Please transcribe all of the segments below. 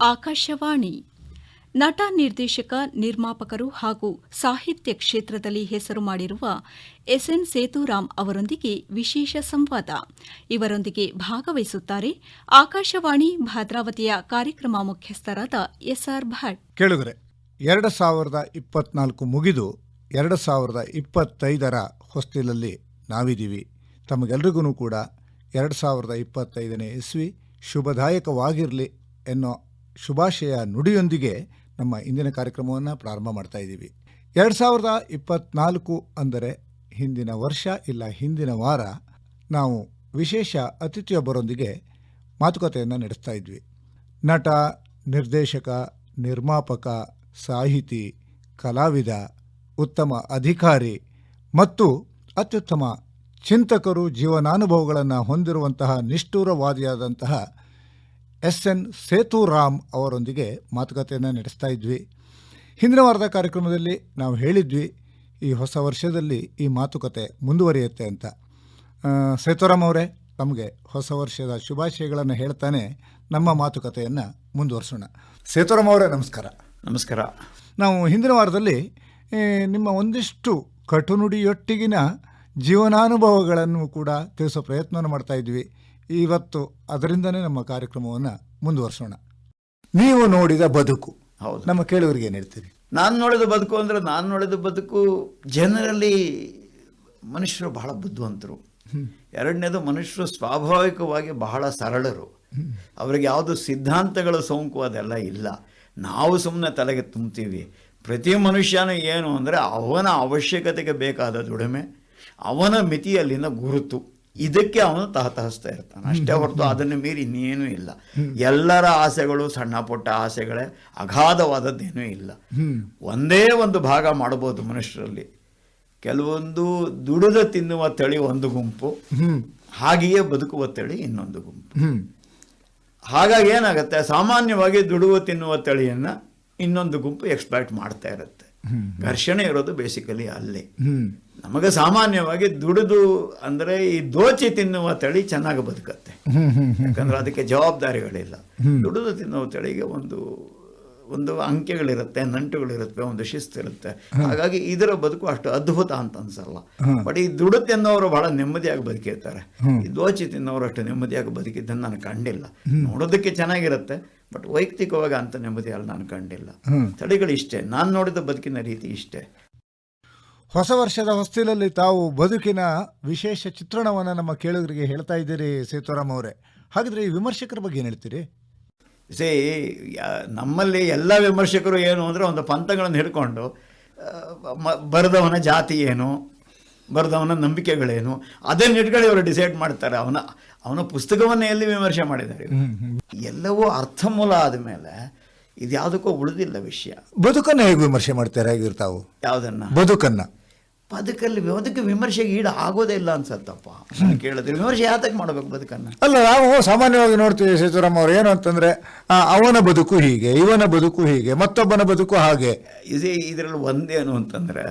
ಆಕಾಶವಾಣಿ. ನಟ, ನಿರ್ದೇಶಕ, ನಿರ್ಮಾಪಕರು ಹಾಗೂ ಸಾಹಿತ್ಯ ಕ್ಷೇತ್ರದಲ್ಲಿ ಹೆಸರು ಮಾಡಿರುವ ಎಸ್ಎನ್ ಸೇತುರಾಮ್ ಅವರೊಂದಿಗೆ ವಿಶೇಷ ಸಂವಾದ. ಇವರೊಂದಿಗೆ ಭಾಗವಹಿಸುತ್ತಾರೆ ಆಕಾಶವಾಣಿ ಭದ್ರಾವತಿಯ ಕಾರ್ಯಕ್ರಮ ಮುಖ್ಯಸ್ಥರಾದ ಎಸ್ಆರ್ ಭಟ್. ಕೇಳಿದರೆ ಎರಡು ಸಾವಿರದ ಇಪ್ಪತ್ನಾಲ್ಕು ಮುಗಿದು ಎರಡು ಸಾವಿರದ ಇಪ್ಪತ್ತೈದರ ಹೊಸ್ತಿಲಲ್ಲಿ ನಾವಿದ್ದೀವಿ. ತಮಗೆಲ್ರಿಗೂ ಕೂಡ ಎರಡು ಸಾವಿರದ ಇಪ್ಪತ್ತೈದನೇ ಇಸ್ವಿ ಶುಭದಾಯಕವಾಗಿರಲಿ ಎನ್ನೋ ಶುಭಾಶಯ ನುಡಿಯೊಂದಿಗೆ ನಮ್ಮ ಇಂದಿನ ಕಾರ್ಯಕ್ರಮವನ್ನು ಪ್ರಾರಂಭ ಮಾಡ್ತಾ ಇದ್ದೀವಿ. ಎರಡು ಸಾವಿರದ ಇಪ್ಪತ್ನಾಲ್ಕು ಅಂದರೆ ಹಿಂದಿನ ವರ್ಷ ಇಲ್ಲ ಹಿಂದಿನ ವಾರ ನಾವು ವಿಶೇಷ ಅತಿಥಿಯೊಬ್ಬರೊಂದಿಗೆ ಮಾತುಕತೆಯನ್ನು ನಡೆಸ್ತಾ ಇದ್ವಿ. ನಟ, ನಿರ್ದೇಶಕ, ನಿರ್ಮಾಪಕ, ಸಾಹಿತಿ, ಕಲಾವಿದ, ಉತ್ತಮ ಅಧಿಕಾರಿ ಮತ್ತು ಅತ್ಯುತ್ತಮ ಚಿಂತಕರು ಜೀವನಾನುಭವಗಳನ್ನು ಹೊಂದಿರುವಂತಹ ನಿಷ್ಠೂರವಾದಿಯಾದಂತಹ ಎಸ್ ಎನ್ ಸೇತುರಾಮ್ ಅವರೊಂದಿಗೆ ಮಾತುಕತೆಯನ್ನು ನಡೆಸ್ತಾ ಇದ್ವಿ. ಹಿಂದಿನ ವಾರದ ಕಾರ್ಯಕ್ರಮದಲ್ಲಿ ನಾವು ಹೇಳಿದ್ವಿ ಈ ಹೊಸ ವರ್ಷದಲ್ಲಿ ಈ ಮಾತುಕತೆ ಮುಂದುವರಿಯುತ್ತೆ ಅಂತ. ಸೇತುರಾಮ್ ಅವರೇ ನಮಗೆ ಹೊಸ ವರ್ಷದ ಶುಭಾಶಯಗಳನ್ನು ಹೇಳ್ತಾನೆ ನಮ್ಮ ಮಾತುಕತೆಯನ್ನು ಮುಂದುವರಿಸೋಣ. ಸೇತುರಾಮ್ ಅವರೇ ನಮಸ್ಕಾರ. ನಮಸ್ಕಾರ. ನಾವು ಹಿಂದಿನ ವಾರದಲ್ಲಿ ನಿಮ್ಮ ಒಂದಿಷ್ಟು ಕಟುನುಡಿಯೊಟ್ಟಿಗಿನ ಜೀವನಾನುಭವಗಳನ್ನು ಕೂಡ ತಿಳಿಸೋ ಪ್ರಯತ್ನವನ್ನು ಮಾಡ್ತಾ ಇದ್ವಿ. ಇವತ್ತು ಅದರಿಂದನೇ ನಮ್ಮ ಕಾರ್ಯಕ್ರಮವನ್ನು ಮುಂದುವರಿಸೋಣ. ನೀವು ನೋಡಿದ ಬದುಕು. ಹೌದು. ನಮ್ಮ ಕೇಳುವರಿಗೆ ಏನು ಹೇಳ್ತೀರಿ? ನಾನು ನೋಡಿದ ಬದುಕು ಅಂದರೆ ನಾನು ನೋಡಿದ ಬದುಕು ಜನರಲ್ಲಿ ಮನುಷ್ಯರು ಬಹಳ ಬುದ್ಧಿವಂತರು. ಎರಡನೇದು ಮನುಷ್ಯರು ಸ್ವಾಭಾವಿಕವಾಗಿ ಬಹಳ ಸರಳರು. ಅವರಿಗೆ ಯಾವುದು ಸಿದ್ಧಾಂತಗಳ ಸೋಂಕು ಅದೆಲ್ಲ ಇಲ್ಲ. ನಾವು ಸುಮ್ಮನೆ ತಲೆಗೆ ತುಂಬ್ತೀವಿ. ಪ್ರತಿ ಮನುಷ್ಯನ ಏನು ಅಂದರೆ ಅವನ ಅವಶ್ಯಕತೆಗೆ ಬೇಕಾದ ದುಡಿಮೆ ಅವನ ಮಿತಿಯಲ್ಲಿನ ಗುರುತು. ಇದಕ್ಕೆ ಅವನು ತಹತಹಿಸ್ತಾ ಇರ್ತಾನೆ. ಅಷ್ಟೇ ಹೊರತು ಅದನ್ನು ಮೀರಿ ಇನ್ನೇನೂ ಇಲ್ಲ. ಎಲ್ಲರ ಆಸೆಗಳು ಸಣ್ಣ ಪುಟ್ಟ ಆಸೆಗಳೇ ಅಗಾಧವಾದದ್ದೇನೂ ಇಲ್ಲ. ಒಂದೇ ಒಂದು ಭಾಗ ಮಾಡಬಹುದು ಮನುಷ್ಯರಲ್ಲಿ. ಕೆಲವೊಂದು ದುಡಿದ ತಿನ್ನುವ ತಳಿ ಒಂದು ಗುಂಪು ಹಾಗೆಯೇ ಬದುಕುವ ತಳಿ ಇನ್ನೊಂದು ಗುಂಪು. ಹಾಗಾಗಿ ಏನಾಗುತ್ತೆ? ಸಾಮಾನ್ಯವಾಗಿ ದುಡುವ ತಿನ್ನುವ ತಳಿಯನ್ನು ಇನ್ನೊಂದು ಗುಂಪು ಎಕ್ಸ್ಪ್ಲಾಯ್ಟ್ ಮಾಡ್ತಾ ಇರುತ್ತೆ. ಘರ್ಷಣೆ ಇರೋದು ಬೇಸಿಕಲಿ ಅಲ್ಲಿ. ನಮಗೆ ಸಾಮಾನ್ಯವಾಗಿ ದುಡಿದು ಅಂದ್ರೆ ಈ ದೋಚಿ ತಿನ್ನುವ ತಳಿ ಚೆನ್ನಾಗಿ ಬದುಕತ್ತೆ. ಯಾಕಂದ್ರೆ ಅದಕ್ಕೆ ಜವಾಬ್ದಾರಿಗಳಿಲ್ಲ. ದುಡಿದು ತಿನ್ನುವ ತಳಿಗೆ ಒಂದು ಒಂದು ಅಂಕೆಗಳಿರುತ್ತೆ ನಂಟುಗಳಿರುತ್ತೆ ಒಂದು ಶಿಸ್ತಿರುತ್ತೆ. ಹಾಗಾಗಿ ಇದರ ಬದುಕು ಅಷ್ಟು ಅದ್ಭುತ ಅಂತ ಅನ್ಸಲ್ಲ. ಬಟ್ ಈ ದುಡು ತಿನ್ನೋರು ಬಹಳ ನೆಮ್ಮದಿಯಾಗಿ ಬದುಕಿರ್ತಾರೆ. ಈ ದೋಚಿ ತಿನ್ನೋರು ಅಷ್ಟು ನೆಮ್ಮದಿಯಾಗಿ ಬದುಕಿದ್ದನ್ನು ನಾನು ಕಂಡಿಲ್ಲ. ನೋಡೋದಕ್ಕೆ ಚೆನ್ನಾಗಿರುತ್ತೆ. ಬಟ್ ವೈಯಕ್ತಿಕವಾಗಿ ಅಂತ ನೆಮ್ಮದಿಯಲ್ಲಿ ನಾನು ಕಂಡಿಲ್ಲ. ತಡೆಗಳು ಇಷ್ಟೇ. ನಾನು ನೋಡಿದ ಬದುಕಿನ ರೀತಿ ಇಷ್ಟೇ. ಹೊಸ ವರ್ಷದ ಹೊಸ್ತಿಲಲ್ಲಿ ತಾವು ಬದುಕಿನ ವಿಶೇಷ ಚಿತ್ರಣವನ್ನು ನಮ್ಮ ಕೇಳುಗರಿಗೆ ಹೇಳ್ತಾ ಇದ್ದೀರಿ ಸೇತುರಾಮ್ ಅವರೇ. ಹಾಗಿದ್ರೆ ಈ ವಿಮರ್ಶಕರ ಬಗ್ಗೆ ಏನು ಹೇಳ್ತೀರಿ? ಸೇ ನಮ್ಮಲ್ಲಿ ಎಲ್ಲ ವಿಮರ್ಶಕರು ಏನು ಅಂದರೆ ಒಂದು ಪಂಥಗಳನ್ನು ಹಿಡ್ಕೊಂಡು ಬರೆದವನ ಜಾತಿ ಏನು ಬರೆದವನ ನಂಬಿಕೆಗಳೇನು ಅದನ್ನು ಇಟ್ಕೊಳ್ಳಿ ಇವರು ಡಿಸೈಡ್ ಮಾಡ್ತಾರೆ. ಅವನ ಅವನ ಪುಸ್ತಕವನ್ನೇ ಎಲ್ಲಿ ವಿಮರ್ಶೆ ಮಾಡಿದ್ದಾರೆ? ಎಲ್ಲವೂ ಅರ್ಥಮೂಲ ಆದಮೇಲೆ ಇದು ಯಾವುದಕ್ಕೂ ಉಳಿದಿಲ್ಲ ವಿಷಯ. ಬದುಕನ್ನು ಹೇಗೆ ವಿಮರ್ಶೆ ಮಾಡ್ತಾರೆ? ಹೇಗಿರ್ತಾವು ಯಾವುದನ್ನ? ಬದುಕನ್ನ. ಬದುಕಲ್ಲಿ ಬದುಕು ವಿಮರ್ಶೆಗೆ ಈಡು ಆಗೋದೇ ಇಲ್ಲ ಅನ್ಸತ್ತಪ್ಪ. ಕೇಳಿದ್ರೆ ವಿಮರ್ಶೆ ಯಾತಕ್ಕೆ ಮಾಡ್ಬೇಕು ಬದುಕನ್ನು? ಅಲ್ಲ ನಾವು ಸಾಮಾನ್ಯವಾಗಿ ನೋಡ್ತೀವಿ ಸೀತಾರಾಮ್ ಅವ್ರು ಏನು ಅಂತಂದ್ರೆ ಅವನ ಬದುಕು ಹೀಗೆ ಇವನ ಬದುಕು ಹೀಗೆ ಮತ್ತೊಬ್ಬನ ಬದುಕು ಹಾಗೆ. ಇದೇ ಇದರಲ್ಲಿ ಒಂದೇನು ಅಂತಂದ್ರೆ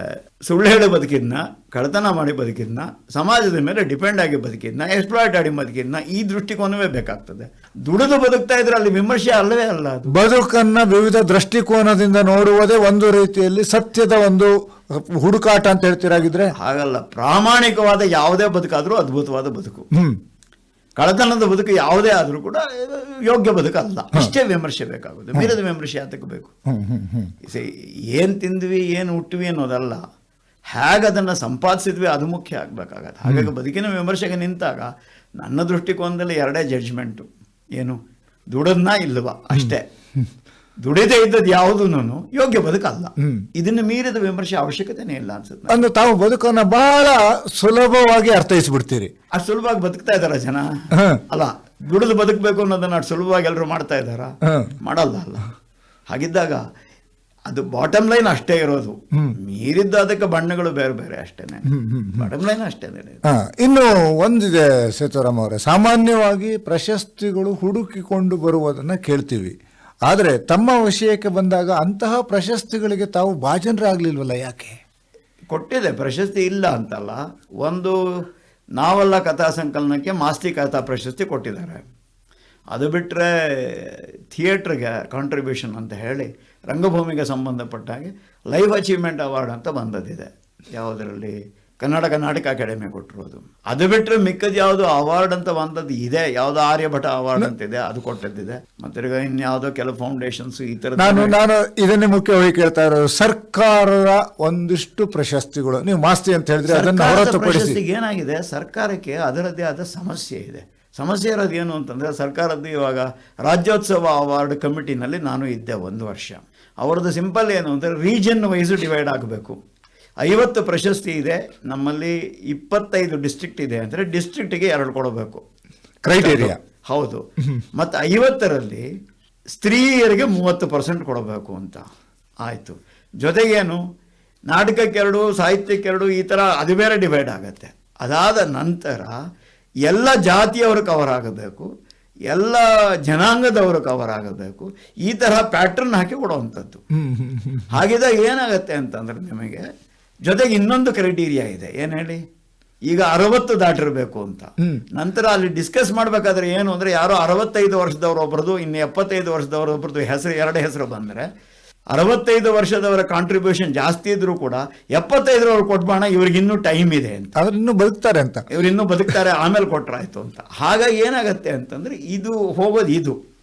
ಸುಳ್ಳು ಹೇಳಿ ಬದುಕಿದ್ನ ಕಳತನ ಮಾಡಿ ಬದುಕಿದ್ನ ಸಮಾಜದ ಮೇಲೆ ಡಿಪೆಂಡ್ ಆಗಿ ಬದುಕಿದ್ನ ಎಕ್ಸ್ಪ್ಲಾಯ್ಟ್ ಆಡಿ ಬದುಕಿದ್ನ ಈ ದೃಷ್ಟಿಕೋನವೇ ಬೇಕಾಗ್ತದೆ. ದುಡಿದು ಬದುಕ್ತಾ ಇದ್ರೆ ಅಲ್ಲಿ ವಿಮರ್ಶೆ ಅಲ್ಲವೇ ಅಲ್ಲ ಬದುಕನ್ನ ವಿವಿಧ ದೃಷ್ಟಿಕೋನದಿಂದ ನೋಡುವುದೇ ಒಂದು ರೀತಿಯಲ್ಲಿ ಸತ್ಯದ ಒಂದು ಹುಡುಕಾಟ ಅಂತ ಹೇಳ್ತೀರಾಗಿದ್ರೆ? ಹಾಗಲ್ಲ. ಪ್ರಾಮಾಣಿಕವಾದ ಯಾವುದೇ ಬದುಕಾದರೂ ಅದ್ಭುತವಾದ ಬದುಕು. ಕಳತನದ ಬದುಕು ಯಾವುದೇ ಆದರೂ ಕೂಡ ಯೋಗ್ಯ ಬದುಕಲ್ಲ. ಅಷ್ಟೇ ವಿಮರ್ಶೆ ಬೇಕಾಗುತ್ತೆ. ಮೀರದ ವಿಮರ್ಶೆ ಯಾತಕ್ಕೆ ಬೇಕು? ಏನು ತಿಂದ್ವಿ ಏನು ಹುಟ್ಟಿವಿ ಅನ್ನೋದಲ್ಲ. ಹೇಗೆ ಅದನ್ನು ಸಂಪಾದಿಸಿದ್ವಿ ಅದು ಮುಖ್ಯ ಆಗಬೇಕಾಗತ್ತೆ. ಹಾಗಾಗಿ ಬದುಕಿನ ವಿಮರ್ಶೆಗೆ ನಿಂತಾಗ ನನ್ನ ದೃಷ್ಟಿಕೋನದಲ್ಲಿ ಎರಡೇ ಜಡ್ಜ್ಮೆಂಟು ಏನು? ದುಡದ್ನ ಇಲ್ಲವ? ಅಷ್ಟೇ. ದುಡಿದೇ ಇದ್ದದ್ದು ಯಾವುದೂ ಯೋಗ್ಯ ಬದುಕಲ್ಲ. ಇದನ್ನು ಮೀರಿದ ವಿಮರ್ಶೆ ಅವಶ್ಯಕತೆನೇ ಇಲ್ಲ ಅನ್ಸುತ್ತೆ ಅಂದ್ರೆ ತಾವು ಬದುಕನ್ನ ಬಹಳ ಸುಲಭವಾಗಿ ಅರ್ಥೈಸಿಬಿಡ್ತೀರಿ. ಅಷ್ಟು ಸುಲಭವಾಗಿ ಬದುಕ್ತಾ ಇದಾರ ಜನ. ಅಲ್ಲ ದುಡಿದು ಬದುಕಬೇಕು ಅನ್ನೋದನ್ನ ಅಷ್ಟು ಸುಲಭವಾಗಿ ಎಲ್ಲರೂ ಮಾಡ್ತಾ ಇದ್ದಾರ? ಮಾಡಲ್ಲ ಅಲ್ಲ. ಹಾಗಿದ್ದಾಗ ಅದು ಬಾಟಮ್ ಲೈನ್ ಅಷ್ಟೇ ಇರೋದು. ಮೀರಿದ್ದ ಅದಕ್ಕೆ ಬಣ್ಣಗಳು ಬೇರೆ ಬೇರೆ ಅಷ್ಟೇನೆ. ಬಾಟಮ್ ಲೈನ್ ಅಷ್ಟೇನೆ ಇನ್ನು ಒಂದಿದೆ ಸೇತುರಾಮ್ ಅವರೇ ಸಾಮಾನ್ಯವಾಗಿ ಪ್ರಶಸ್ತಿಗಳು ಹುಡುಕಿಕೊಂಡು ಬರುವುದನ್ನ ಕೇಳ್ತೀವಿ. ಆದರೆ ತಮ್ಮ ವಿಷಯಕ್ಕೆ ಬಂದಾಗ ಅಂತಹ ಪ್ರಶಸ್ತಿಗಳಿಗೆ ತಾವು ಭಾಜನರಾಗ್ಲಿಲ್ವಲ್ಲ ಯಾಕೆ? ಕೊಟ್ಟಿದೆ ಪ್ರಶಸ್ತಿ ಇಲ್ಲ ಅಂತಲ್ಲ. ಒಂದು ನಾವಲ್ಲ ಕಥಾ ಸಂಕಲನಕ್ಕೆ ಮಾಸ್ತಿ ಕಥಾ ಪ್ರಶಸ್ತಿ ಕೊಟ್ಟಿದ್ದಾರೆ. ಅದು ಬಿಟ್ಟರೆ ಥಿಯೇಟ್ರಿಗೆ ಕಾಂಟ್ರಿಬ್ಯೂಷನ್ ಅಂತ ಹೇಳಿ ರಂಗಭೂಮಿಗೆ ಸಂಬಂಧಪಟ್ಟ ಹಾಗೆ ಲೈಫ್ ಅಚೀವ್ಮೆಂಟ್ ಅವಾರ್ಡ್ ಅಂತ ಬಂದದ್ದಿದೆ. ಯಾವುದರಲ್ಲಿ? ಕರ್ನಾಟಕ ನಾಟಕ ಅಕಾಡೆಮಿ ಕೊಟ್ಟಿರೋದು. ಅದು ಬಿಟ್ಟರೆ ಮಿಕ್ಕದ ಯಾವುದು ಅವಾರ್ಡ್ ಅಂತ ಬಂದದ್ದು ಇದೆ. ಯಾವ್ದೋ ಆರ್ಯಭಟ ಅವಾರ್ಡ್ ಅಂತ ಇದೆ ಅದು ಕೊಟ್ಟದ್ದಿದೆ. ಮತ್ತೆ ಇನ್ಯಾವುದೋ ಕೆಲವು ಫೌಂಡೇಶನ್ಸ್ ಈ ತರ ನಾನು ನಾನು ಇದನ್ನೇ ಮುಖ್ಯವಾಗಿ ಕೇಳ್ತಾ ಇರೋದು. ಸರ್ಕಾರದ ಒಂದಿಷ್ಟು ಪ್ರಶಸ್ತಿಗಳು ನೀವು ಮಾಸ್ತಿ ಅಂತ ಹೇಳಿದ್ರೆ ಅದನ್ನು ಪ್ರಶಸ್ತಿಗೆ ಏನಾಗಿದೆ? ಸರ್ಕಾರಕ್ಕೆ ಅದರದ್ದೇ ಆದ ಸಮಸ್ಯೆ ಇದೆ. ಸಮಸ್ಯೆ ಇರೋದು ಏನು ಅಂತಂದರೆ ಸರ್ಕಾರದ್ದು ಇವಾಗ ರಾಜ್ಯೋತ್ಸವ ಅವಾರ್ಡ್ ಕಮಿಟಿನಲ್ಲಿ ನಾನು ಇದ್ದೆ ಒಂದು ವರ್ಷ. ಅವರದ್ದು ಸಿಂಪಲ್ ಏನು ಅಂದರೆ ರೀಜನ್ ವೈಸು ಡಿವೈಡ್ ಆಗಬೇಕು. ಐವತ್ತು ಪ್ರಶಸ್ತಿ ಇದೆ ನಮ್ಮಲ್ಲಿ ಇಪ್ಪತ್ತೈದು ಡಿಸ್ಟ್ರಿಕ್ಟ್ ಇದೆ ಅಂದರೆ ಡಿಸ್ಟ್ರಿಕ್ಟಿಗೆ ಎರಡು ಕೊಡಬೇಕು. ಕ್ರೈಟೇರಿಯಾ ಹೌದು. ಮತ್ತು ಐವತ್ತರಲ್ಲಿ ಸ್ತ್ರೀಯರಿಗೆ ಮೂವತ್ತು ಪರ್ಸೆಂಟ್ ಕೊಡಬೇಕು ಅಂತ. ಆಯಿತು. ಜೊತೆಗೇನು ನಾಟಕಕ್ಕೆರಡು ಸಾಹಿತ್ಯಕ್ಕೆರಡು ಈ ಥರ ಅದು ಬೇರೆ ಡಿವೈಡ್ ಆಗುತ್ತೆ. ಅದಾದ ನಂತರ ಎಲ್ಲ ಜಾತಿಯವರು ಕವರ್ ಆಗಬೇಕು. ಎಲ್ಲ ಜನಾಂಗದವರು ಕವರ್ ಆಗಬೇಕು. ಈ ತರಹ ಪ್ಯಾಟ್ರನ್ ಹಾಕಿ ಕೊಡುವಂಥದ್ದು. ಹಾಗಿದ್ದಾಗ ಏನಾಗತ್ತೆ ಅಂತಂದ್ರೆ ನಿಮಗೆ ಜೊತೆಗೆ ಇನ್ನೊಂದು ಕ್ರೈಟೀರಿಯಾ ಇದೆ. ಏನು ಹೇಳಿ? ಈಗ ಅರವತ್ತು ದಾಟಿರಬೇಕು ಅಂತ. ನಂತರ ಅಲ್ಲಿ ಡಿಸ್ಕಸ್ ಮಾಡಬೇಕಾದ್ರೆ ಏನು ಅಂದರೆ ಯಾರೋ ಅರವತ್ತೈದು ವರ್ಷದವ್ರು ಒಬ್ರದ್ದು ಇನ್ನು ಎಪ್ಪತ್ತೈದು ವರ್ಷದವ್ರು ಒಬ್ರದ್ದು ಹೆಸರು ಎರಡು ಹೆಸರು ಬಂದರೆ ಅರವತ್ತೈದು ವರ್ಷದವರ ಕಾಂಟ್ರಿಬ್ಯೂಷನ್ ಜಾಸ್ತಿ ಇದ್ರೂ ಕೂಡ ಎಪ್ಪತ್ತೈದರವ್ರು ಕೊಟ್ಬಾಣ ಇವ್ರಿಗಿನ್ನೂ ಟೈಮ್ ಇದೆ ಅಂತ. ಅವ್ರು ಇನ್ನೂ ಬದುಕ್ತಾರೆ ಅಂತ. ಇವ್ರು ಇನ್ನೂ ಬದುಕ್ತಾರೆ ಆಮೇಲೆ ಕೊಟ್ರಾಯ್ತು ಅಂತ. ಹಾಗಾಗಿ ಏನಾಗತ್ತೆ ಅಂತಂದ್ರೆ ಇದು ಹೋಗೋದು ಇದು.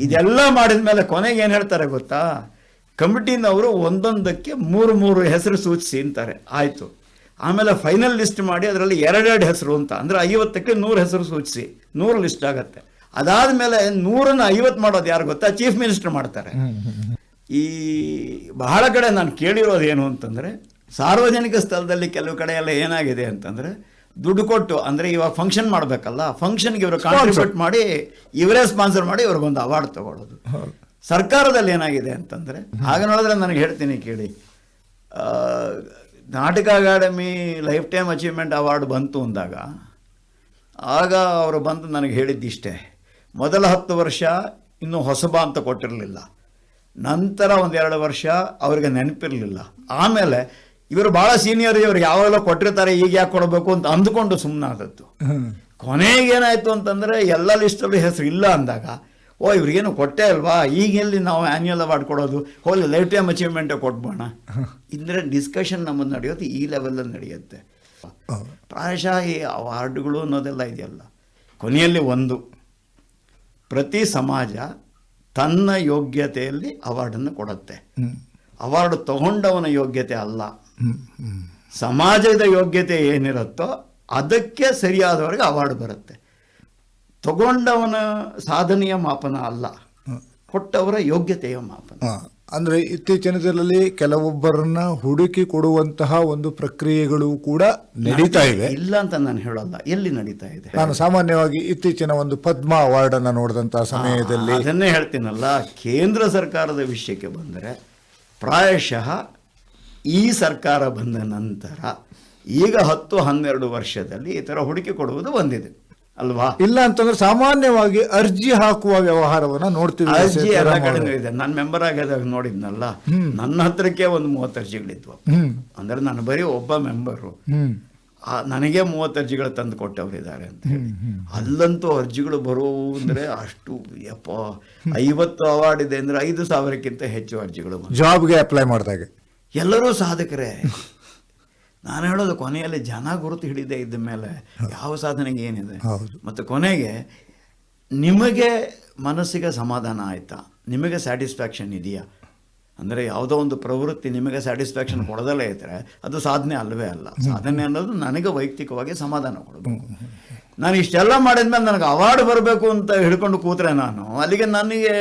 ಇದೆಲ್ಲ ಮಾಡಿದ ಮೇಲೆ ಕೊನೆಗೆ ಏನು ಹೇಳ್ತಾರೆ ಗೊತ್ತಾ? ಕಮಿಟಿನವರು ಒಂದೊಂದಕ್ಕೆ ಮೂರು ಮೂರು ಹೆಸರು ಸೂಚಿಸಿ ಅಂತಾರೆ. ಆಯಿತು. ಆಮೇಲೆ ಫೈನಲ್ ಲಿಸ್ಟ್ ಮಾಡಿ ಅದರಲ್ಲಿ ಎರಡೆರಡು ಹೆಸರು ಅಂತ. ಅಂದರೆ ಐವತ್ತಕ್ಕೆ ನೂರು ಹೆಸರು ಸೂಚಿಸಿ. ನೂರು ಲಿಸ್ಟ್ ಆಗತ್ತೆ. ಅದಾದಮೇಲೆ ನೂರನ್ನ ಐವತ್ತು ಮಾಡೋದು ಯಾರು ಗೊತ್ತಾ? ಚೀಫ್ ಮಿನಿಸ್ಟರ್ ಮಾಡ್ತಾರೆ. ಈ ಬಹಳ ಕಡೆ ನಾನು ಕೇಳಿರೋದು ಏನು ಅಂತಂದರೆ ಸಾರ್ವಜನಿಕ ಸ್ಥಳದಲ್ಲಿ ಕೆಲವು ಕಡೆ ಎಲ್ಲ ಏನಾಗಿದೆ ಅಂತಂದರೆ ದುಡ್ಡು ಕೊಟ್ಟು ಅಂದರೆ ಇವಾಗ ಫಂಕ್ಷನ್ ಮಾಡಬೇಕಲ್ಲ ಫಂಕ್ಷನ್ಗೆ ಇವರು ಕಾಂಟ್ರಿಬ್ಯೂಟ್ ಮಾಡಿ ಇವರೇ ಸ್ಪಾನ್ಸರ್ ಮಾಡಿ ಇವ್ರಿಗೊಂದು ಅವಾರ್ಡ್ ತಗೊಳ್ಳೋದು. ಸರ್ಕಾರದಲ್ಲಿ ಏನಾಗಿದೆ ಅಂತಂದರೆ ಆಗ ನೋಡಿದ್ರೆ ನನಗೆ ಹೇಳ್ತೀನಿ ಕೇಳಿ. ನಾಟಕ academy lifetime achievement award ಬಂತು ಅಂದಾಗ ಆಗ ಅವರು ಬಂದು ನನಗೆ ಹೇಳಿದ್ದಿಷ್ಟೇ ಮೊದಲ ಹತ್ತು ವರ್ಷ ಇನ್ನೂ ಹೊಸಬ ಅಂತ ಕೊಟ್ಟಿರಲಿಲ್ಲ. ನಂತರ ಒಂದೆರಡು ವರ್ಷ ಅವರಿಗೆ ನೆನಪಿರಲಿಲ್ಲ. ಆಮೇಲೆ ಇವರು ಭಾಳ ಸೀನಿಯರ್ ಇವರು ಯಾವಾಗಲೂ ಕೊಟ್ಟಿರ್ತಾರೆ ಈಗ ಯಾಕೆ ಕೊಡಬೇಕು ಅಂತ ಅಂದುಕೊಂಡು ಸುಮ್ಮನಾದದ್ದು ಆದದ್ದು ಕೊನೆಗೆ ಏನಾಯಿತು ಅಂತಂದರೆ ಎಲ್ಲ ಲಿಸ್ಟಲ್ಲಿ ಹೆಸರು ಇಲ್ಲ ಅಂದಾಗ ಓ ಇವ್ರಿಗೇನು ಕೊಟ್ಟೆ ಅಲ್ವಾ? ಈಗ ಎಲ್ಲಿ ನಾವು ಆ್ಯನ್ಯಲ್ ಅವಾರ್ಡ್ ಕೊಡೋದು? ಹೋಲಿ ಲೈಫ್ ಟೈಮ್ ಅಚೀವ್ಮೆಂಟೇ ಕೊಟ್ಬೋಣ ಇಂದ್ರೆ ಡಿಸ್ಕಷನ್ ನಮ್ಮದು ನಡೆಯೋದು ಈ ಲೆವೆಲಲ್ಲಿ ನಡೆಯುತ್ತೆ. ಪ್ರಾಯಶಃ ಈ ಅವಾರ್ಡ್ಗಳು ಅನ್ನೋದೆಲ್ಲ ಇದೆಯಲ್ಲ. ಕೊನೆಯಲ್ಲಿ ಒಂದು. ಪ್ರತಿ ಸಮಾಜ ತನ್ನ ಯೋಗ್ಯತೆಯಲ್ಲಿ ಅವಾರ್ಡನ್ನು ಕೊಡುತ್ತೆ. ಅವಾರ್ಡ್ ತಗೊಂಡವನ ಯೋಗ್ಯತೆ ಅಲ್ಲ. ಸಮಾಜದ ಯೋಗ್ಯತೆ ಏನಿರುತ್ತೋ ಅದಕ್ಕೆ ಸರಿಯಾದವರೆಗೆ ಅವಾರ್ಡ್ ಬರುತ್ತೆ. ತಗೊಂಡವನ ಸಾಧನೆಯ ಮಾಪನ ಅಲ್ಲ. ಕೊಟ್ಟವರ ಯೋಗ್ಯತೆಯ ಮಾಪನ. ಅಂದ್ರೆ ಇತ್ತೀಚಿನ ದಿನದಲ್ಲಿ ಕೆಲವೊಬ್ಬರನ್ನ ಹುಡುಕಿ ಕೊಡುವಂತಹ ಒಂದು ಪ್ರಕ್ರಿಯೆಗಳು ಕೂಡ ನಡೀತಾ ಇವೆ. ಇಲ್ಲ ಅಂತ ನಾನು ಹೇಳಲ್ಲ. ಎಲ್ಲಿ ನಡೀತಾ ಇದೆ? ನಾನು ಸಾಮಾನ್ಯವಾಗಿ ಇತ್ತೀಚಿನ ಒಂದು ಪದ್ಮ ಅವಾರ್ಡ್ ಅನ್ನು ನೋಡಿದಂತಹ ಸಮಯದಲ್ಲಿ ಅದನ್ನೇ ಹೇಳ್ತೀನಲ್ಲ. ಕೇಂದ್ರ ಸರ್ಕಾರದ ವಿಷಯಕ್ಕೆ ಬಂದರೆ ಪ್ರಾಯಶಃ ಈ ಸರ್ಕಾರ ಬಂದ ನಂತರ ಈಗ ಹತ್ತು ಹನ್ನೆರಡು ವರ್ಷದಲ್ಲಿ ಈ ಥರ ಹುಡುಕಿ ಕೊಡುವುದು ಬಂದಿದೆ. ಅಲ್ವಾ? ಇಲ್ಲ ಅಂತಂದ್ರೆ ಸಾಮಾನ್ಯವಾಗಿ ಅರ್ಜಿ ಹಾಕುವ ವ್ಯವಹಾರವನ್ನ ನೋಡ್ತೀವಿ ಅರ್ಜಿ ಎಲ್ಲ ಕಡಿಮೆ. ಇದೆ. ನಾನು ಮೆಂಬರ್ ಆಗಿದಾಗ ನೋಡಿದ್ನಲ್ಲ ನನ್ನ ಹತ್ರಕ್ಕೆ ಒಂದು ಮೂವತ್ತು ಅರ್ಜಿಗಳಿದ್ವು. ಅಂದ್ರೆ ನಾನು ಬರೀ ಒಬ್ಬ ಮೆಂಬರು ನನಗೆ ಮೂವತ್ತು ಅರ್ಜಿಗಳು ತಂದು ಕೊಟ್ಟವರಿದ್ದಾರೆ ಅಂತ ಹೇಳಿ. ಅಲ್ಲಂತೂ ಅರ್ಜಿಗಳು ಬರುವವು ಅಂದ್ರೆ ಅಷ್ಟು ಯಪ್ಪ. ಐವತ್ತು ಅವಾರ್ಡ್ ಇದೆ ಅಂದ್ರೆ ಐದು ಸಾವಿರಕ್ಕಿಂತ ಹೆಚ್ಚು ಅರ್ಜಿಗಳು. ಜಾಬ್ಗೆ ಅಪ್ಲೈ ಮಾಡಿದಾಗ. ಎಲ್ಲರೂ ಸಾಧಕರೇ. ನಾನು ಹೇಳೋದು ಕೊನೆಯಲ್ಲಿ ಜನ ಗುರುತು ಹಿಡಿದೇ ಇದ್ದ ಮೇಲೆ ಯಾವ ಸಾಧನೆಗೆ ಏನಿದೆ. ಮತ್ತು ಕೊನೆಗೆ ನಿಮಗೆ ಮನಸ್ಸಿಗೆ ಸಮಾಧಾನ ಆಯ್ತಾ? ನಿಮಗೆ ಸ್ಯಾಟಿಸ್ಫ್ಯಾಕ್ಷನ್ ಇದೆಯಾ? ಅಂದರೆ ಯಾವುದೋ ಒಂದು ಪ್ರವೃತ್ತಿ ನಿಮಗೆ ಸ್ಯಾಟಿಸ್ಫ್ಯಾಕ್ಷನ್ ಕೊಡದಲ್ಲೇ ಇದ್ದರೆ ಅದು ಸಾಧನೆ ಅಲ್ಲವೇ ಅಲ್ಲ. ಸಾಧನೆ ಅನ್ನೋದು ನನಗೆ ವೈಯಕ್ತಿಕವಾಗಿ ಸಮಾಧಾನ ಕೊಡಬೇಕು ನಾನು ಇಷ್ಟೆಲ್ಲ ಮಾಡಿದ್ಮೇಲೆ ನನಗೆ ಅವಾರ್ಡ್ ಬರಬೇಕು ಅಂತ ಹಿಡ್ಕೊಂಡು ಕೂತ್ರೆ ನಾನು ಅಲ್ಲಿಗೆ ನನಗೆ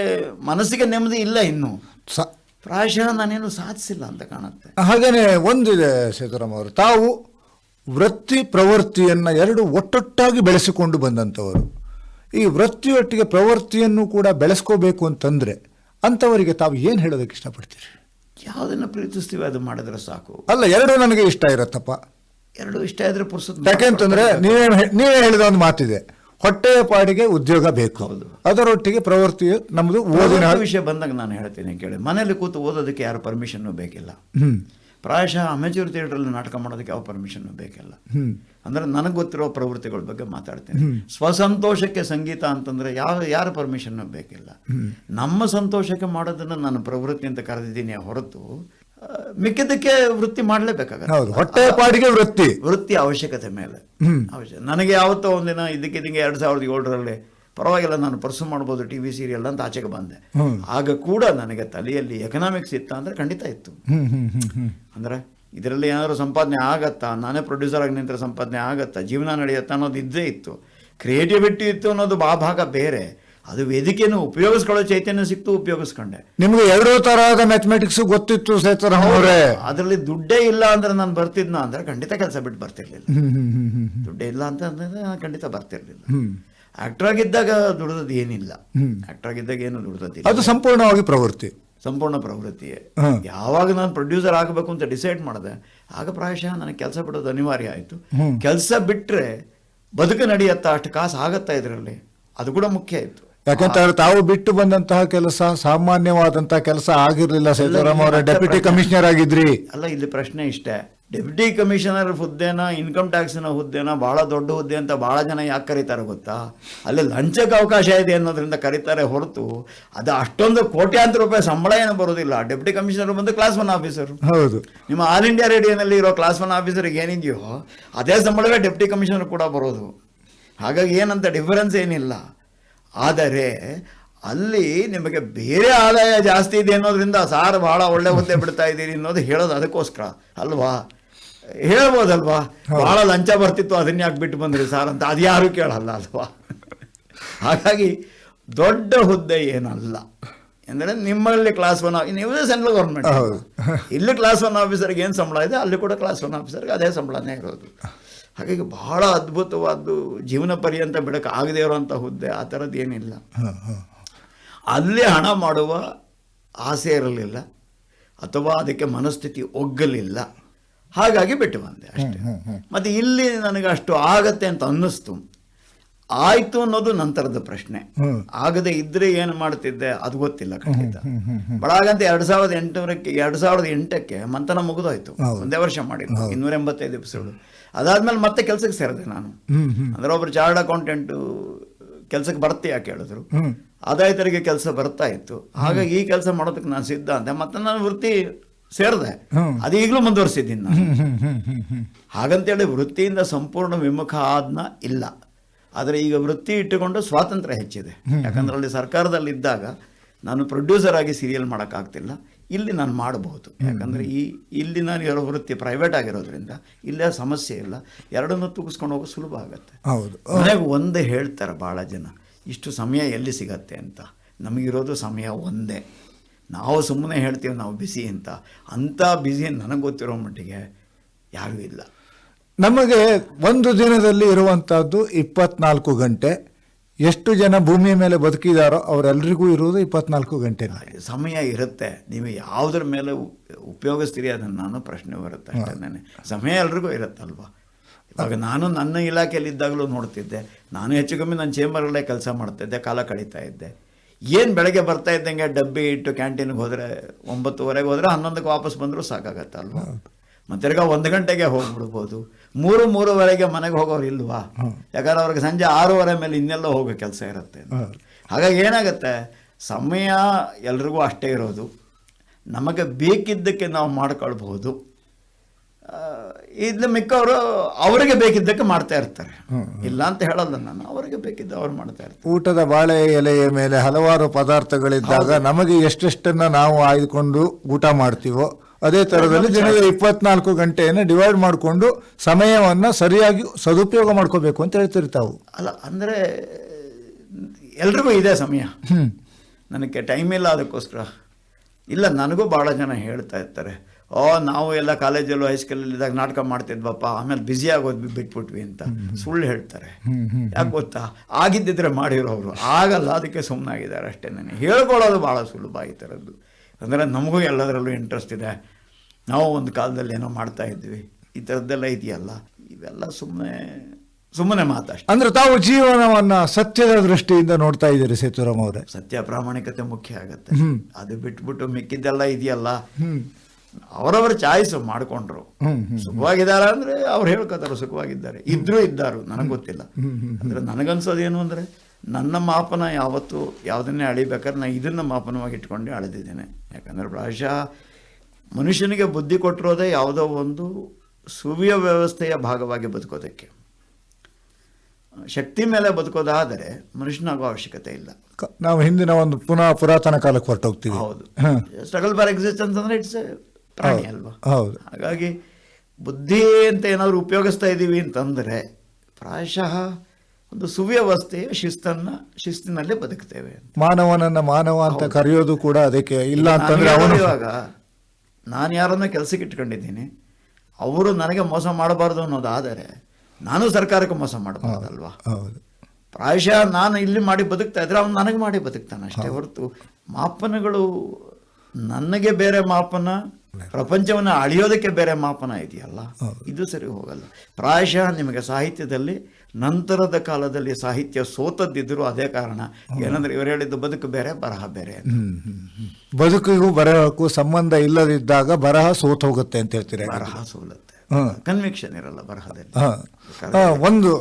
ಮನಸ್ಸಿಗೆ ನೆಮ್ಮದಿ ಇಲ್ಲ ಇನ್ನು. ಸ- ಪ್ರಾಯಶಃ ನಾನೇನು ಸಾಧಿಸಿಲ್ಲ ಅಂತ ಕಾಣುತ್ತೆ. ಹಾಗೇನೆ ಒಂದಿದೆ ಸೇತುರಾಮ್ ಅವರು. ತಾವು ವೃತ್ತಿ ಪ್ರವೃತ್ತಿಯನ್ನು ಎರಡು ಒಟ್ಟೊಟ್ಟಾಗಿ ಬೆಳೆಸಿಕೊಂಡು ಬಂದಂಥವರು. ಈ ವೃತ್ತಿಯೊಟ್ಟಿಗೆ ಪ್ರವೃತ್ತಿಯನ್ನು ಕೂಡ ಬೆಳೆಸ್ಕೋಬೇಕು ಅಂತಂದ್ರೆ ಅಂಥವರಿಗೆ ತಾವು ಏನು ಹೇಳೋದಕ್ಕೆ ಇಷ್ಟಪಡ್ತೀರಿ? ಯಾವುದನ್ನು ಪ್ರೀತಿಸ್ತೀವಿ ಅದು ಮಾಡಿದ್ರೆ ಸಾಕು. ಅಲ್ಲ ಎರಡು ನನಗೆ ಇಷ್ಟ ಇರತ್ತಪ್ಪ. ಎರಡು ಇಷ್ಟ ಇದ್ರೆ ಪುರ್ಸತ್ ಯಾಕೆಂತಂದ್ರೆ ನೀವೇ ನೀವೇ ಹೇಳಿದ ಒಂದು ಮಾತಿದೆ. ಹೊಟ್ಟೆಯ ಪಾಡಿಗೆ ಉದ್ಯೋಗ ಬೇಕು. ಅದರೊಟ್ಟಿಗೆ ಪ್ರವೃತ್ತಿ ನಮ್ಮದು ಓದಿನ ವಿಷಯ ಬಂದಾಗ ನಾನು ಹೇಳ್ತೀನಿ ಕೇಳಿ. ಮನೇಲಿ ಕೂತು ಓದೋದಕ್ಕೆ ಯಾರು ಪರ್ಮಿಷನ್ನು ಬೇಕಿಲ್ಲ. ಪ್ರಾಯಶಃ ಅಮೆಚೂರ್ ಥಿಯೇಟ್ರಲ್ಲಿ ನಾಟಕ ಮಾಡೋದಕ್ಕೆ ಯಾವ ಪರ್ಮಿಷನ್ ಬೇಕಿಲ್ಲ. ಅಂದರೆ ನನಗೆ ಗೊತ್ತಿರೋ ಪ್ರವೃತ್ತಿಗಳ ಬಗ್ಗೆ ಮಾತಾಡ್ತೀನಿ. ಸ್ವಸಂತೋಷಕ್ಕೆ ಸಂಗೀತ ಅಂತಂದರೆ ಯಾವ ಯಾರ ಪರ್ಮಿಷನ್ನು ಬೇಕಿಲ್ಲ. ನಮ್ಮ ಸಂತೋಷಕ್ಕೆ ಮಾಡೋದನ್ನು ನಾನು ಪ್ರವೃತ್ತಿ ಅಂತ ಕರೆದಿದ್ದೀನಿ ಹೊರತು ಮಿಕ್ಕಿದ್ದಕ್ಕೆ ವೃತ್ತಿ ಮಾಡಲೇಬೇಕಾಗುತ್ತೆ. ಹೌದು ಹೊಟ್ಟೆ ಪಾಡಿಗೆ ವೃತ್ತಿ. ವೃತ್ತಿ ಅವಶ್ಯಕತೆ ಮೇಲೆ. ಅವಶ್ಯ ನನಗೆ ಯಾವತ್ತೋ ಒಂದಿನ ಇದಕ್ಕಿದ್ದಂಗೆ ಎರಡು ಸಾವಿರದ ಏಳರಲ್ಲಿ ಪರವಾಗಿಲ್ಲ ನಾನು ಪರ್ಸು ಮಾಡ್ಬೋದು ಟಿ ವಿ ಸೀರಿಯಲ್ ಅಂತ ಆಚೆಗೆ ಬಂದೆ. ಆಗ ಕೂಡ ನನಗೆ ತಲೆಯಲ್ಲಿ ಎಕನಾಮಿಕ್ಸ್ ಇತ್ತ ಅಂದರೆ ಖಂಡಿತ ಇತ್ತು. ಅಂದರೆ ಇದರಲ್ಲಿ ಏನಾದರೂ ಸಂಪಾದನೆ ಆಗತ್ತಾ? ನಾನೇ ಪ್ರೊಡ್ಯೂಸರ್ ಆಗಿ ನಿಂತರ ಸಂಪಾದನೆ ಆಗತ್ತಾ? ಜೀವನ ನಡೆಯುತ್ತಾ ಅನ್ನೋದು ಇದ್ದೇ ಇತ್ತು. ಕ್ರಿಯೇಟಿವಿಟಿ ಇತ್ತು ಅನ್ನೋದು ಆ ಭಾಗ ಬೇರೆ. ಅದು ವೇದಿಕೆಯನ್ನು ಉಪಯೋಗಿಸ್ಕೊಳ್ಳೋ ಚೈತನ್ಯ ಸಿಕ್ತು ಉಪಯೋಗಿಸ್ಕೊಂಡೆ. ನಿಮ್ಗೆ ಎರಡು ತರಹದ ಮ್ಯಾಥಮೆಟಿಕ್ಸ್ ಗೊತ್ತಿತ್ತು ಸೇತರ ಅವರೇ. ಅದರಲ್ಲಿ ದುಡ್ಡೇ ಇಲ್ಲ ಅಂದ್ರೆ ನಾನು ಬರ್ತಿದ್ನ ಅಂದ್ರೆ ಖಂಡಿತ ಕೆಲಸ ಬಿಟ್ಟು ಬರ್ತಿರ್ಲಿಲ್ಲ. ದುಡ್ಡೇ ಇಲ್ಲ ಅಂತ ಅಂದ್ರೆ ನಾನು ಖಂಡಿತ ಬರ್ತಿರ್ಲಿಲ್ಲ. ಆಕ್ಟರ್ ಆಗಿದ್ದಾಗ ದುಡ್ದದ್ದು ಏನಿಲ್ಲ. ಆಕ್ಟರ್ ಆಗಿದ್ದಾಗ ಏನು ದುಡ್ದದ್ದಿಲ್ಲ. ಅದು ಸಂಪೂರ್ಣವಾಗಿ ಪ್ರವೃತ್ತಿ. ಸಂಪೂರ್ಣ ಪ್ರವೃತ್ತಿಯೇ ಯಾವಾಗ ನಾನು ಪ್ರೊಡ್ಯೂಸರ್ ಆಗಬೇಕು ಅಂತ ಡಿಸೈಡ್ ಮಾಡಿದೆ ಆಗ ಪ್ರಾಯಶಃ ನನಗೆ ಕೆಲಸ ಬಿಡೋದು ಅನಿವಾರ್ಯ ಆಯಿತು. ಕೆಲಸ ಬಿಟ್ಟರೆ ಬದುಕು ನಡೆಯತ್ತಾ ಅಷ್ಟು ಕಾಸು ಆಗತ್ತಾ ಇದರಲ್ಲಿ? ಅದು ಕೂಡ ಮುಖ್ಯ ಆಯಿತು. ಯಾಕೆಂತಂದ್ರೆ ತಾವು ಬಿಟ್ಟು ಬಂದಂತಹ ಕೆಲಸ ಸಾಮಾನ್ಯವಾದಂತಹ ಕೆಲಸ ಆಗಿರಲಿಲ್ಲ. ಸೀತಾರಾಮ್ ಅವರ ಡೆಪ್ಯೂಟಿ ಕಮಿಷನರ್ ಆಗಿದ್ರಿ. ಅಲ್ಲ ಇಲ್ಲಿ ಪ್ರಶ್ನೆ ಇಷ್ಟೇ. ಡೆಪ್ಯೂಟಿ ಕಮಿಷನರ್ ಹುದ್ದೆನ ಇನ್ಕಮ್ ಟ್ಯಾಕ್ಸ್ನ ಹುದ್ದೆನ ಭಾಳ ದೊಡ್ಡ ಹುದ್ದೆ ಅಂತ ಭಾಳ ಜನ ಯಾಕೆ ಕರೀತಾರೆ ಗೊತ್ತಾ? ಅಲ್ಲಿ ಲಂಚಕ್ಕೆ ಅವಕಾಶ ಇದೆ ಅನ್ನೋದ್ರಿಂದ ಕರೀತಾರೆ ಹೊರತು ಅದು ಅಷ್ಟೊಂದು ಕೋಟ್ಯಾಂತರ ರೂಪಾಯಿ ಸಂಬಳ ಏನು ಬರೋದಿಲ್ಲ ಡೆಪ್ಯೂಟಿ ಕಮಿಷನರ್ ಬಂದು ಕ್ಲಾಸ್ ಒನ್ ಆಫೀಸರ್ ಹೌದು. ನಿಮ್ಮ ಆಲ್ ಇಂಡಿಯಾ ರೇಡಿಯೋನಲ್ಲಿ ಇರೋ ಕ್ಲಾಸ್ ಒನ್ ಆಫೀಸರ್ಗೆ ಏನಿದೆಯೋ ಅದೇ ಸಂಬಳವೇ ಡೆಪ್ಯೂಟಿ ಕಮಿಷನರ್ ಕೂಡ ಬರೋದು. ಹಾಗಾಗಿ ಏನಂತ ಡಿಫರೆನ್ಸ್ ಏನಿಲ್ಲ. ಆದರೆ ಅಲ್ಲಿ ನಿಮಗೆ ಬೇರೆ ಆದಾಯ ಜಾಸ್ತಿ ಇದೆ ಅನ್ನೋದ್ರಿಂದ ಸಾರ್ ಬಹಳ ಒಳ್ಳೆ ಹುದ್ದೆ ಬಿಡ್ತಾ ಇದ್ದೀರಿ ಅನ್ನೋದು ಹೇಳೋದು ಅದಕ್ಕೋಸ್ಕರ ಅಲ್ವಾ? ಹೇಳ್ಬೋದಲ್ವಾ? ಬಹಳ ಲಂಚ ಬರ್ತಿತ್ತು ಅದನ್ನ ಯಾಕೆ ಬಿಟ್ಟು ಬಂದ್ರಿ ಸಾರ್ ಅಂತ. ಅದು ಯಾರು ಕೇಳಲ್ಲ ಅಲ್ವಾ? ಹಾಗಾಗಿ ದೊಡ್ಡ ಹುದ್ದೆ ಏನಲ್ಲ. ಅಂದರೆ ನಿಮ್ಮಲ್ಲಿ ಕ್ಲಾಸ್ ಒನ್ ನೀವು ಸೆಂಟ್ರಲ್ ಗೌರ್ಮೆಂಟ್. ಇಲ್ಲಿ ಕ್ಲಾಸ್ ಒನ್ ಆಫೀಸರ್ಗೆ ಏನು ಸಂಬಳ ಇದೆ? ಅಲ್ಲಿ ಕೂಡ ಕ್ಲಾಸ್ ಒನ್ ಆಫೀಸರ್ಗೆ ಅದೇ ಸಂಬಳನೇ ಇರೋದು. ಹಾಗಾಗಿ ಬಹಳ ಅದ್ಭುತವಾದ್ದು ಜೀವನ ಪರ್ಯಂತ ಬಿಡಕ್ಕೆ ಆಗದೇ ಇರೋಂಥ ಹುದ್ದೆ ಆ ಥರದ್ದು ಏನಿಲ್ಲ. ಅಲ್ಲಿ ಹಣ ಮಾಡುವ ಆಸೆ ಇರಲಿಲ್ಲ ಅಥವಾ ಅದಕ್ಕೆ ಮನಸ್ಥಿತಿ ಒಗ್ಗಲಿಲ್ಲ. ಹಾಗಾಗಿ ಬಿಟ್ಟು ಬಂದೆ ಅಷ್ಟೇ. ಮತ್ತು ಇಲ್ಲಿ ನನಗೆ ಅಷ್ಟು ಆಗತ್ತೆ ಅಂತ ಅನ್ನಿಸ್ತು. ಆಯಿತು ಅನ್ನೋದು ನಂತರದ ಪ್ರಶ್ನೆ. ಆಗದೆ ಇದ್ರೆ ಏನು ಮಾಡ್ತಿದ್ದೆ? ಅದು ಗೊತ್ತಿಲ್ಲ ಖಂಡಿತ. ಹಾಗಂತ ಎರಡ್ ಸಾವಿರದ ಎಂಟರಕ್ಕೆ ಎರಡ್ ಸಾವಿರದ ಎಂಟಕ್ಕೆ ಮಂಥನ ಮುಗಿದೋಯ್ತು. ಒಂದೇ ವರ್ಷ ಮಾಡಿದ್ದು. ಇನ್ನೂರ ಎಂಬತ್ತೈದು ಎಪಿಸೋಡ್ ಅದಾದ್ಮೇಲೆ ಮತ್ತೆ ಕೆಲಸಕ್ಕೆ ಸೇರಿದೆ ನಾನು. ಅಂದ್ರೆ ಒಬ್ರು ಚಾರ್ಡ್ ಅಕೌಂಟೆಂಟು ಕೆಲಸಕ್ಕೆ ಬರ್ತೀಯಾ ಕೇಳಿದ್ರು. ಆದಾಯ ತೆರಿಗೆ ಕೆಲಸ ಬರ್ತಾ ಇತ್ತು. ಹಾಗಾಗಿ ಈ ಕೆಲಸ ಮಾಡೋದಕ್ಕೆ ನಾನು ಸಿದ್ಧ ಅಂತೆ ಮತ್ತೆ ನಾನು ವೃತ್ತಿ ಸೇರಿದೆ. ಅದು ಈಗಲೂ ಮುಂದುವರಿಸಿದ್ದೀನಿ ನಾನು. ಹಾಗಂತೇಳಿ ವೃತ್ತಿಯಿಂದ ಸಂಪೂರ್ಣ ವಿಮುಖ ಆದ್ನ ಇಲ್ಲ. ಆದರೆ ಈಗ ವೃತ್ತಿ ಇಟ್ಟುಕೊಂಡು ಸ್ವಾತಂತ್ರ್ಯ ಹೆಚ್ಚಿದೆ. ಯಾಕಂದ್ರೆ ಅಲ್ಲಿ ಸರ್ಕಾರದಲ್ಲಿದ್ದಾಗ ನಾನು ಪ್ರೊಡ್ಯೂಸರ್ ಆಗಿ ಸೀರಿಯಲ್ ಮಾಡೋಕ್ಕಾಗ್ತಿಲ್ಲ ಇಲ್ಲಿ ನಾನು ಮಾಡಬಹುದು ಯಾಕಂದರೆ ಈ ಇಲ್ಲಿ ನಾನು ಇರೋ ವೃತ್ತಿ ಪ್ರೈವೇಟ್ ಆಗಿರೋದ್ರಿಂದ ಇಲ್ಲೇ ಸಮಸ್ಯೆ ಇಲ್ಲ. ಎರಡನ್ನೂ ತೂಗಿಸ್ಕೊಂಡು ಹೋಗೋ ಸುಲಭ ಆಗುತ್ತೆ. ಹೌದು. ಮನೆಗೆ ಒಂದೇ ಹೇಳ್ತಾರೆ ಭಾಳ ಜನ ಇಷ್ಟು ಸಮಯ ಎಲ್ಲಿ ಸಿಗತ್ತೆ ಅಂತ? ನಮಗಿರೋದು ಸಮಯ ಒಂದೇ. ನಾವು ಸುಮ್ಮನೆ ಹೇಳ್ತೀವಿ ನಾವು ಬಿಸಿ ಅಂತ. ಅಂಥ ಬಿಸಿ ನನಗೆ ಗೊತ್ತಿರೋ ಮಟ್ಟಿಗೆ ಯಾರೂ ಇಲ್ಲ. ನಮಗೆ ಒಂದು ದಿನದಲ್ಲಿ ಇರುವಂಥದ್ದು ಇಪ್ಪತ್ನಾಲ್ಕು ಗಂಟೆ. ಎಷ್ಟು ಜನ ಭೂಮಿಯ ಮೇಲೆ ಬದುಕಿದಾರೋ ಅವರೆಲ್ಲರಿಗೂ ಇರುವುದು ಇಪ್ಪತ್ನಾಲ್ಕು ಗಂಟೆ. ಸಮಯ ಇರುತ್ತೆ. ನೀವು ಯಾವುದ್ರ ಮೇಲೆ ಉಪಯೋಗಿಸ್ತೀರಿ ಅದನ್ನು ನಾನು ಪ್ರಶ್ನೆ ಬರುತ್ತೆ ಅಷ್ಟೇ ಸಮಯ ಎಲ್ರಿಗೂ ಇರುತ್ತಲ್ವಾ? ಇವಾಗ ನಾನು ನನ್ನ ಇಲಾಖೆಯಲ್ಲಿ ಇದ್ದಾಗಲೂ ನೋಡ್ತಿದ್ದೆ. ನಾನು ಹೆಚ್ಚು ಕಮ್ಮಿ ನನ್ನ ಚೇಂಬರ್ಗಳೇ ಕೆಲಸ ಮಾಡ್ತಿದ್ದೆ ಕಾಲ ಕಳೀತಾ ಇದ್ದೆ. ಏನು ಬೆಳಗ್ಗೆ ಬರ್ತಾ ಇದ್ದಂಗೆ ಡಬ್ಬಿ ಇಟ್ಟು ಕ್ಯಾಂಟೀನ್ಗೆ ಹೋದರೆ ಒಂಬತ್ತುವರೆಗೆ ಹೋದರೆ ಹನ್ನೊಂದಕ್ಕೆ ವಾಪಸ್ ಬಂದರೂ ಸಾಕಾಗತ್ತಲ್ವ? ಮತ್ತೆ ತಿರ್ಗಾ ಒಂದು ಗಂಟೆಗೆ ಹೋಗ್ಬಿಡ್ಬೋದು. ಮೂರು ಮೂರುವರೆಗೆ ಮನೆಗೆ ಹೋಗೋರು ಇಲ್ವಾ? ಯಾಕಂದ್ರೆ ಅವ್ರಿಗೆ ಸಂಜೆ ಆರೂವರೆ ಮೇಲೆ ಇನ್ನೆಲ್ಲ ಹೋಗೋ ಕೆಲಸ ಇರುತ್ತೆ ಹಾಗಾಗಿ ಏನಾಗುತ್ತೆ? ಸಮಯ ಎಲ್ರಿಗೂ ಅಷ್ಟೇ ಇರೋದು. ನಮಗೆ ಬೇಕಿದ್ದಕ್ಕೆ ನಾವು ಮಾಡ್ಕೊಳ್ಬಹುದು. ಇದು ಮಿಕ್ಕವರು ಅವರಿಗೆ ಬೇಕಿದ್ದಕ್ಕೆ ಮಾಡ್ತಾ ಇರ್ತಾರೆ. ಇಲ್ಲ ಅಂತ ಹೇಳಲ್ಲ ನಾನು. ಅವರಿಗೆ ಬೇಕಿದ್ದ ಅವ್ರು ಮಾಡ್ತಾ ಇರ್ತಾರೆ. ಊಟದ ಬಾಳೆ ಎಲೆಯ ಮೇಲೆ ಹಲವಾರು ಪದಾರ್ಥಗಳಿದ್ದಾಗ ನಮಗೆ ಎಷ್ಟೆಷ್ಟನ್ನು ನಾವು ಆಯ್ದುಕೊಂಡು ಊಟ ಮಾಡ್ತೀವೋ ಅದೇ ತರದಲ್ಲಿ ದಿನದ ಇಪ್ಪತ್ನಾಲ್ಕು ಗಂಟೆಯನ್ನು ಡಿವೈಡ್ ಮಾಡಿಕೊಂಡು ಸಮಯವನ್ನು ಸರಿಯಾಗಿ ಸದುಪಯೋಗ ಮಾಡ್ಕೋಬೇಕು ಅಂತ ಹೇಳ್ತೀರಿ ತಾವು. ಅಲ್ಲ ಅಂದರೆ ಎಲ್ರಿಗೂ ಇದೆ ಸಮಯ. ನನಗೆ ಟೈಮ್ ಇಲ್ಲ ಅದಕ್ಕೋಸ್ಕರ. ಇಲ್ಲ ನನಗೂ ಭಾಳ ಜನ ಹೇಳ್ತಾ ಇರ್ತಾರೆ. ಓ ನಾವು ಎಲ್ಲ ಕಾಲೇಜಲ್ಲೂ ಹೈಸ್ಕೂಲಲ್ಲಿ ಇದ್ದಾಗ ನಾಟಕ ಮಾಡ್ತಿದ್ವಪ್ಪ ಆಮೇಲೆ ಬ್ಯುಸಿ ಆಗೋದು ಬಿಟ್ಬಿಟ್ವಿ ಅಂತ ಸುಳ್ಳು ಹೇಳ್ತಾರೆ. ಯಾಕೆ ಗೊತ್ತಾ? ಆಗಿದ್ದಿದ್ರೆ ಮಾಡಿರೋರು. ಆಗಲ್ಲ ಅದಕ್ಕೆ ಸುಮ್ಮನಾಗಿದ್ದಾರೆ ಅಷ್ಟೇ ನನಗೆ. ಹೇಳ್ಕೊಳ್ಳೋದು ಭಾಳ ಸುಲಭ ಈ ಥರದ್ದು ಅಂದರೆ ನಮಗೂ ಎಲ್ಲದರಲ್ಲೂ ಇಂಟ್ರೆಸ್ಟ್ ಇದೆ. ನಾವು ಒಂದು ಕಾಲದಲ್ಲಿ ಏನೋ ಮಾಡ್ತಾ ಇದ್ವಿ. ಈ ಥರದ್ದೆಲ್ಲ ಇದೆಯಲ್ಲ? ಇವೆಲ್ಲ ಸುಮ್ಮನೆ ಸುಮ್ಮನೆ ಮಾತಷ್ಟೆ. ಅಂದ್ರೆ ತಾವು ಜೀವನವನ್ನ ಸತ್ಯದ ದೃಷ್ಟಿಯಿಂದ ನೋಡ್ತಾ ಇದ್ದೀರಿ ಸೇತುರಾಮ್ ಅವರೇ. ಸತ್ಯ ಪ್ರಾಮಾಣಿಕತೆ ಮುಖ್ಯ ಆಗುತ್ತೆ. ಅದು ಬಿಟ್ಬಿಟ್ಟು ಮಿಕ್ಕಿದ್ದೆಲ್ಲ ಇದೆಯಲ್ಲ? ಅವರವರ ಚಾಯ್ಸ್ ಮಾಡಿಕೊಂಡ್ರು. ಸುಖವಾಗಿದ್ದಾರೆ ಅಂದ್ರೆ ಅವ್ರು ಹೇಳ್ಕೋತಾರೆ ಸುಖವಾಗಿದ್ದಾರೆ. ಇದ್ರೂ ಇದ್ದಾರು ನನಗೆ ಗೊತ್ತಿಲ್ಲ. ಅಂದ್ರೆ ನನಗನ್ಸೋದೇನು ಅಂದ್ರೆ ನನ್ನ ಮಾಪನ ಯಾವತ್ತು ಯಾವುದನ್ನೇ ಅಳಿಬೇಕಾದ್ರೆ ನಾನು ಇದನ್ನು ಮಾಪನವಾಗಿ ಇಟ್ಕೊಂಡೆ ಅಳೆದಿದ್ದೇನೆ. ಯಾಕಂದರೆ ಪ್ರಾಯಶಃ ಮನುಷ್ಯನಿಗೆ ಬುದ್ಧಿ ಕೊಟ್ಟಿರೋದೇ ಯಾವುದೋ ಒಂದು ಸುವ್ಯ ವ್ಯವಸ್ಥೆಯ ಭಾಗವಾಗಿ ಬದುಕೋದಕ್ಕೆ. ಶಕ್ತಿ ಮೇಲೆ ಬದುಕೋದಾದರೆ ಮನುಷ್ಯನಾಗೋ ಅವಶ್ಯಕತೆ ಇಲ್ಲ. ನಾವು ಹಿಂದಿನ ಒಂದು ಪುನಃ ಪುರಾತನ ಕಾಲಕ್ಕೆ ಹೊರಟೋಗ್ತೀವಿ. ಹೌದು. ಸ್ಟ್ರಗಲ್ ಫಾರ್ ಎಕ್ಸಿಸ್ಟೆನ್ಸ್ ಅಂದರೆ ಇಟ್ಸ್ ಪ್ರಾಣಿ ಅಲ್ವಾ? ಹೌದು. ಹಾಗಾಗಿ ಬುದ್ಧಿ ಅಂತ ಏನಾದರೂ ಉಪಯೋಗಿಸ್ತಾ ಇದ್ದೀವಿ ಅಂತಂದರೆ ಪ್ರಾಯಶಃ ಒಂದು ಸುವ್ಯವಸ್ಥೆಯ ಶಿಸ್ತನ್ನ ಶಿಸ್ತಿನಲ್ಲೇ ಬದುಕ್ತೇವೆ ಮಾನವನನ್ನ ಮಾನವ ಅಂತ ಕರೆಯೋದು ಕೂಡ ಅದಕ್ಕೆ ಇಲ್ಲ ಅಂತಂದ್ರೆ ಅವನು ಇವಾಗ ನಾನು ಯಾರನ್ನ ಕೆಲಸಕ್ಕೆ ಇಟ್ಕೊಂಡಿದ್ದೀನಿ ಅವರು ನನಗೆ ಮೋಸ ಮಾಡಬಾರ್ದು ಅನ್ನೋದಾದರೆ ನಾನು ಸರ್ಕಾರಕ್ಕೆ ಮೋಸ ಮಾಡಬಾರ್ದಲ್ವಾ? ಪ್ರಾಯಶಃ ನಾನು ಇಲ್ಲಿ ಮಾಡಿ ಬದುಕ್ತಾ ಇದ್ರೆ ಅವನು ನನಗೆ ಮಾಡಿ ಬದುಕ್ತಾನೆ ಅಷ್ಟೇ ಹೊರತು ಮಾಪನಗಳು ನನಗೆ ಬೇರೆ ಮಾಪನ ಪ್ರಪಂಚವನ್ನು ಅಳಿಯೋದಕ್ಕೆ ಬೇರೆ ಮಾಪನ ಇದೆಯಲ್ಲ? ಇದು ಸರಿ ಹೋಗಲ್ಲ. ಪ್ರಾಯಶಃ ನಿಮಗೆ ಸಾಹಿತ್ಯದಲ್ಲಿ ನಂತರದ ಕಾಲದಲ್ಲಿ ಸಾಹಿತ್ಯ ಸೋತದ್ದಿದ್ರು ಅದೇ ಕಾರಣ. ಏನಂದ್ರೆ ಇವರು ಹೇಳಿದ್ದು ಬದುಕು ಬೇರೆ ಬರಹ ಬೇರೆ. ಬದುಕಿಗೂ ಬರಹಕ್ಕೂ ಸಂಬಂಧ ಇಲ್ಲದಿದ್ದಾಗ ಬರಹ ಸೋತ್ ಹೋಗುತ್ತೆ ಅಂತ ಹೇಳ್ತೀರಾ ಬರಹ ಸೋಲತ್ತೆ. ಕನ್ವಿಕ್ಷನ್ ಇರಲ್ಲ ಬರಹದಲ್ಲಿ. ಒಂದು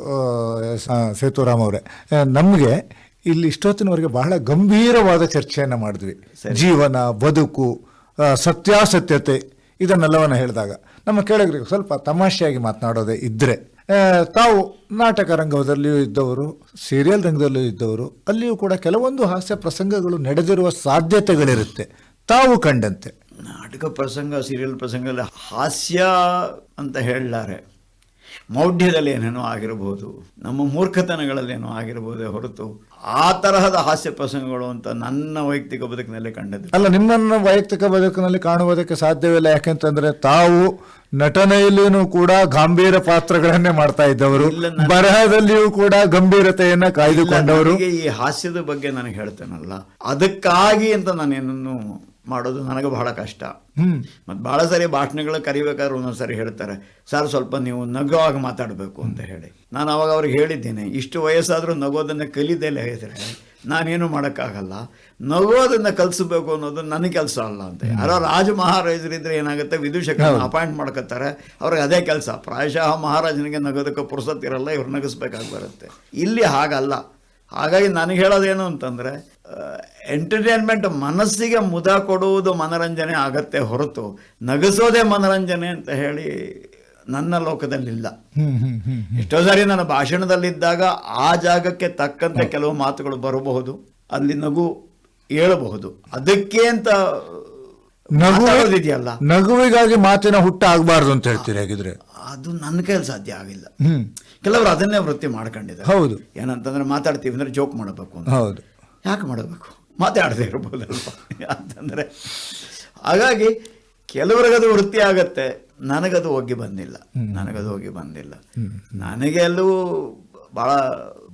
ಸೇತುರಾಮ್ ಅವರೇ ನಮಗೆ ಇಲ್ಲಿ ಇಷ್ಟೊತ್ತಿನವರೆಗೆ ಬಹಳ ಗಂಭೀರವಾದ ಚರ್ಚೆಯನ್ನು ಮಾಡಿದ್ವಿ. ಜೀವನ ಬದುಕು ಸತ್ಯಾಸತ್ಯತೆ ಇದನ್ನೆಲ್ಲವನ್ನು ಹೇಳಿದಾಗ. ನಮ್ಮ ಕೆಳಗರಿಗೆ ಸ್ವಲ್ಪ ತಮಾಷೆಯಾಗಿ ಮಾತನಾಡೋದೇ ಇದ್ದರೆ ತಾವು ನಾಟಕ ರಂಗದಲ್ಲಿಯೂ ಇದ್ದವರು ಸೀರಿಯಲ್ ರಂಗದಲ್ಲೂ ಇದ್ದವರು, ಅಲ್ಲಿಯೂ ಕೂಡ ಕೆಲವೊಂದು ಹಾಸ್ಯ ಪ್ರಸಂಗಗಳು ನಡೆದಿರುವ ಸಾಧ್ಯತೆಗಳಿರುತ್ತೆ. ತಾವು ಕಂಡಂತೆ. ನಾಟಕ ಪ್ರಸಂಗ ಸೀರಿಯಲ್ ಪ್ರಸಂಗದಲ್ಲಿ ಹಾಸ್ಯ ಅಂತ ಹೇಳಲಾರೆ. ಮೌಢ್ಯದಲ್ಲಿ ಏನೇನೋ ಆಗಿರಬಹುದು ನಮ್ಮ ಮೂರ್ಖತನಗಳಲ್ಲೇನೋ ಆಗಿರಬಹುದೇ ಹೊರತು ಆ ತರಹದ ಹಾಸ್ಯ ಪ್ರಸಂಗಗಳು ಅಂತ ನನ್ನ ವೈಯಕ್ತಿಕ ಬದುಕಿನಲ್ಲಿ ಕಂಡದ್ದು. ಅಲ್ಲ ನಿಮ್ಮನ್ನ ವೈಯಕ್ತಿಕ ಬದುಕಿನಲ್ಲಿ ಕಾಣುವುದಕ್ಕೆ ಸಾಧ್ಯವಿಲ್ಲ ಯಾಕೆಂತಂದ್ರೆ ತಾವು ನಟನೆಯಲ್ಲಿಯೂ ಕೂಡ ಗಂಭೀರ ಪಾತ್ರಗಳನ್ನೇ ಮಾಡ್ತಾ ಇದ್ದವರು. ಬರಹದಲ್ಲಿಯೂ ಕೂಡ ಗಂಭೀರತೆಯನ್ನ ಕಾಯ್ದುಕೊಂಡವರು. ಈ ಹಾಸ್ಯದ ಬಗ್ಗೆ ನನಗೆ ಹೇಳ್ತೇನಲ್ಲ. ಅದಕ್ಕಾಗಿ ಅಂತ ನಾನೇನನ್ನು ಮಾಡೋದು ನನಗೆ ಬಹಳ ಕಷ್ಟ. ಮತ್ತು ಭಾಳ ಸರಿ ಭಾಷಣಗಳು ಕರಿಬೇಕಾದ್ರೆ ಒಂದೊಂದು ಸರಿ ಹೇಳ್ತಾರೆ ಸರ್ ಸ್ವಲ್ಪ ನೀವು ನಗುವಾಗಿ ಮಾತಾಡಬೇಕು ಅಂತ ಹೇಳಿ. ನಾನು ಅವಾಗ ಅವ್ರಿಗೆ ಹೇಳಿದ್ದೇನೆ ಇಷ್ಟು ವಯಸ್ಸಾದರೂ ನಗೋದನ್ನು ಕಲಿದೇಲೆ ಹೇಳಿದರೆ ನಾನೇನು ಮಾಡೋಕ್ಕಾಗಲ್ಲ. ನಗೋದನ್ನು ಕಲಿಸ್ಬೇಕು ಅನ್ನೋದು ನನ್ನ ಕೆಲಸ ಅಲ್ಲ ಅಂತ. ಯಾರೋ ರಾಜ ಮಹಾರಾಜರಿದ್ರೆ ಏನಾಗುತ್ತೆ ವಿದೂಷಕರನ್ನು ಅಪಾಯಿಂಟ್ ಮಾಡ್ಕೊತಾರೆ ಅವ್ರಿಗೆ ಅದೇ ಕೆಲಸ. ಪ್ರಾಯಶಃ ಮಹಾರಾಜನಿಗೆ ನಗೋದಕ್ಕೆ ಪುರ್ಸತ್ತಿರಲ್ಲ ಇವ್ರು ನಗಿಸ್ಬೇಕಾಗಿ ಬರುತ್ತೆ. ಇಲ್ಲಿ ಹಾಗಲ್ಲ. ಹಾಗಾಗಿ ನನಗೆ ಹೇಳೋದೇನು ಅಂತಂದರೆ ಎಂಟರ್ಟೈನ್ಮೆಂಟ್ ಮನಸ್ಸಿಗೆ ಮುದ ಕೊಡುವುದು ಮನರಂಜನೆ ಆಗತ್ತೆ ಹೊರತು ನಗಸೋದೇ ಮನರಂಜನೆ ಅಂತ ಹೇಳಿ ನನ್ನ ಲೋಕದಲ್ಲಿಲ್ಲ. ಎಷ್ಟೋ ಸಾರಿ ನನ್ನ ಭಾಷಣದಲ್ಲಿದ್ದಾಗ ಆ ಜಾಗಕ್ಕೆ ತಕ್ಕಂತೆ ಕೆಲವು ಮಾತುಗಳು ಬರಬಹುದು ಅಲ್ಲಿ ನಗು ಏಳಬಹುದು. ಅದಕ್ಕೆ ಅಂತ ನಗುವುದಿದೆಯಲ್ಲ ನಗುವಿಗಾಗಿ ಮಾತಿನ ಹುಟ್ಟ ಆಗಬಾರ್ದು ಅಂತ ಹೇಳ್ತೀರಿ ಹಾಗಿದ್ರೆ? ಅದು ನನ್ನ ಕೈಯಲ್ಲಿ ಸಾಧ್ಯ ಆಗಿಲ್ಲ. ಕೆಲವರು ಅದನ್ನೇ ವೃತ್ತಿ ಮಾಡ್ಕೊಂಡಿದ್ದಾರೆ. ಹೌದು. ಏನಂತಂದ್ರೆ ಮಾತಾಡ್ತೀವಿ ಅಂದ್ರೆ ಜೋಕ್ ಮಾಡಬೇಕು ಹೌದು. ಯಾಕೆ ಮಾಡಬೇಕು? ಮಾತಾಡದೆ ಇರ್ಬೋದಲ್ವ? ಅಂತಂದರೆ ಹಾಗಾಗಿ ಕೆಲವರಿಗದು ವೃತ್ತಿ ಆಗತ್ತೆ ನನಗದು ಹೋಗಿ ಬಂದಿಲ್ಲ. ನನಗದು ಹೋಗಿ ಬಂದಿಲ್ಲ. ನನಗೆ ಎಲ್ಲೂ ಭಾಳ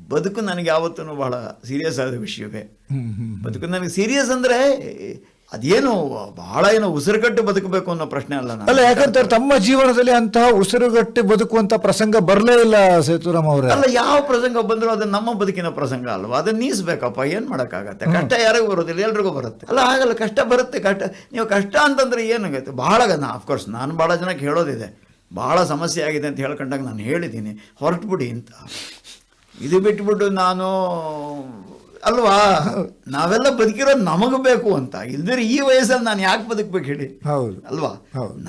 ಬದುಕು ನನಗೆ ಯಾವತ್ತೂ ಬಹಳ ಸೀರಿಯಸ್ ಆದ ವಿಷಯವೇ. ಬದುಕು ನನಗೆ ಸೀರಿಯಸ್ ಅಂದರೆ ಅದೇನು ಬಹಳ ಏನೋ ಉಸಿರುಗಟ್ಟು ಬದುಕಬೇಕು ಅನ್ನೋ ಪ್ರಶ್ನೆ ಅಲ್ಲ ಅಲ್ಲ ಯಾಕಂತಾರೆ ತಮ್ಮ ಜೀವನದಲ್ಲಿ ಅಂತಹ ಉಸಿರುಗಟ್ಟಿ ಬದುಕುವಂತ ಪ್ರಸಂಗ ಬರಲೇ ಇಲ್ಲ ಸೇತುರಾಮ್ ಅವರೇ. ಅಲ್ಲ ಯಾವ ಪ್ರಸಂಗ ಬಂದರೂ ಅದು ನಮ್ಮ ಬದುಕಿನ ಪ್ರಸಂಗ ಅಲ್ವಾ? ಅದನ್ನ ನೀಸ್ಬೇಕಪ್ಪ ಏನ್ ಮಾಡೋಕ್ಕಾಗತ್ತೆ? ಕಷ್ಟ ಯಾರಿಗೂ ಬರೋದಿಲ್ಲ ಎಲ್ರಿಗೂ ಬರುತ್ತೆ. ಅಲ್ಲ ಆಗಲ್ಲ ಕಷ್ಟ ಬರುತ್ತೆ ಕಷ್ಟ. ನೀವು ಕಷ್ಟ ಅಂತಂದ್ರೆ ಏನಾಗುತ್ತೆ? ಬಹಳ ನಾ ಅಫ್ಕೋರ್ಸ್ ನಾನು ಭಾಳ ಜನಕ್ಕೆ ಹೇಳೋದಿದೆ. ಬಹಳ ಸಮಸ್ಯೆ ಆಗಿದೆ ಅಂತ ಹೇಳ್ಕೊಂಡಾಗ ನಾನು ಹೇಳಿದ್ದೀನಿ. ಹೊರಟ್ಬಿಡಿ ಅಂತ. ಇದು ಬಿಟ್ಬಿಟ್ಟು ನಾನು ಅಲ್ವಾ? ನಾವೆಲ್ಲ ಬದುಕಿರೋದು ನಮಗೆ ಬೇಕು ಅಂತ. ಇಲ್ದಿರ ಈ ವಯಸ್ಸಲ್ಲಿ ನಾನು ಯಾಕೆ ಬದುಕಬೇಕು ಹೇಳಿ? ಹೌದು. ಅಲ್ವಾ.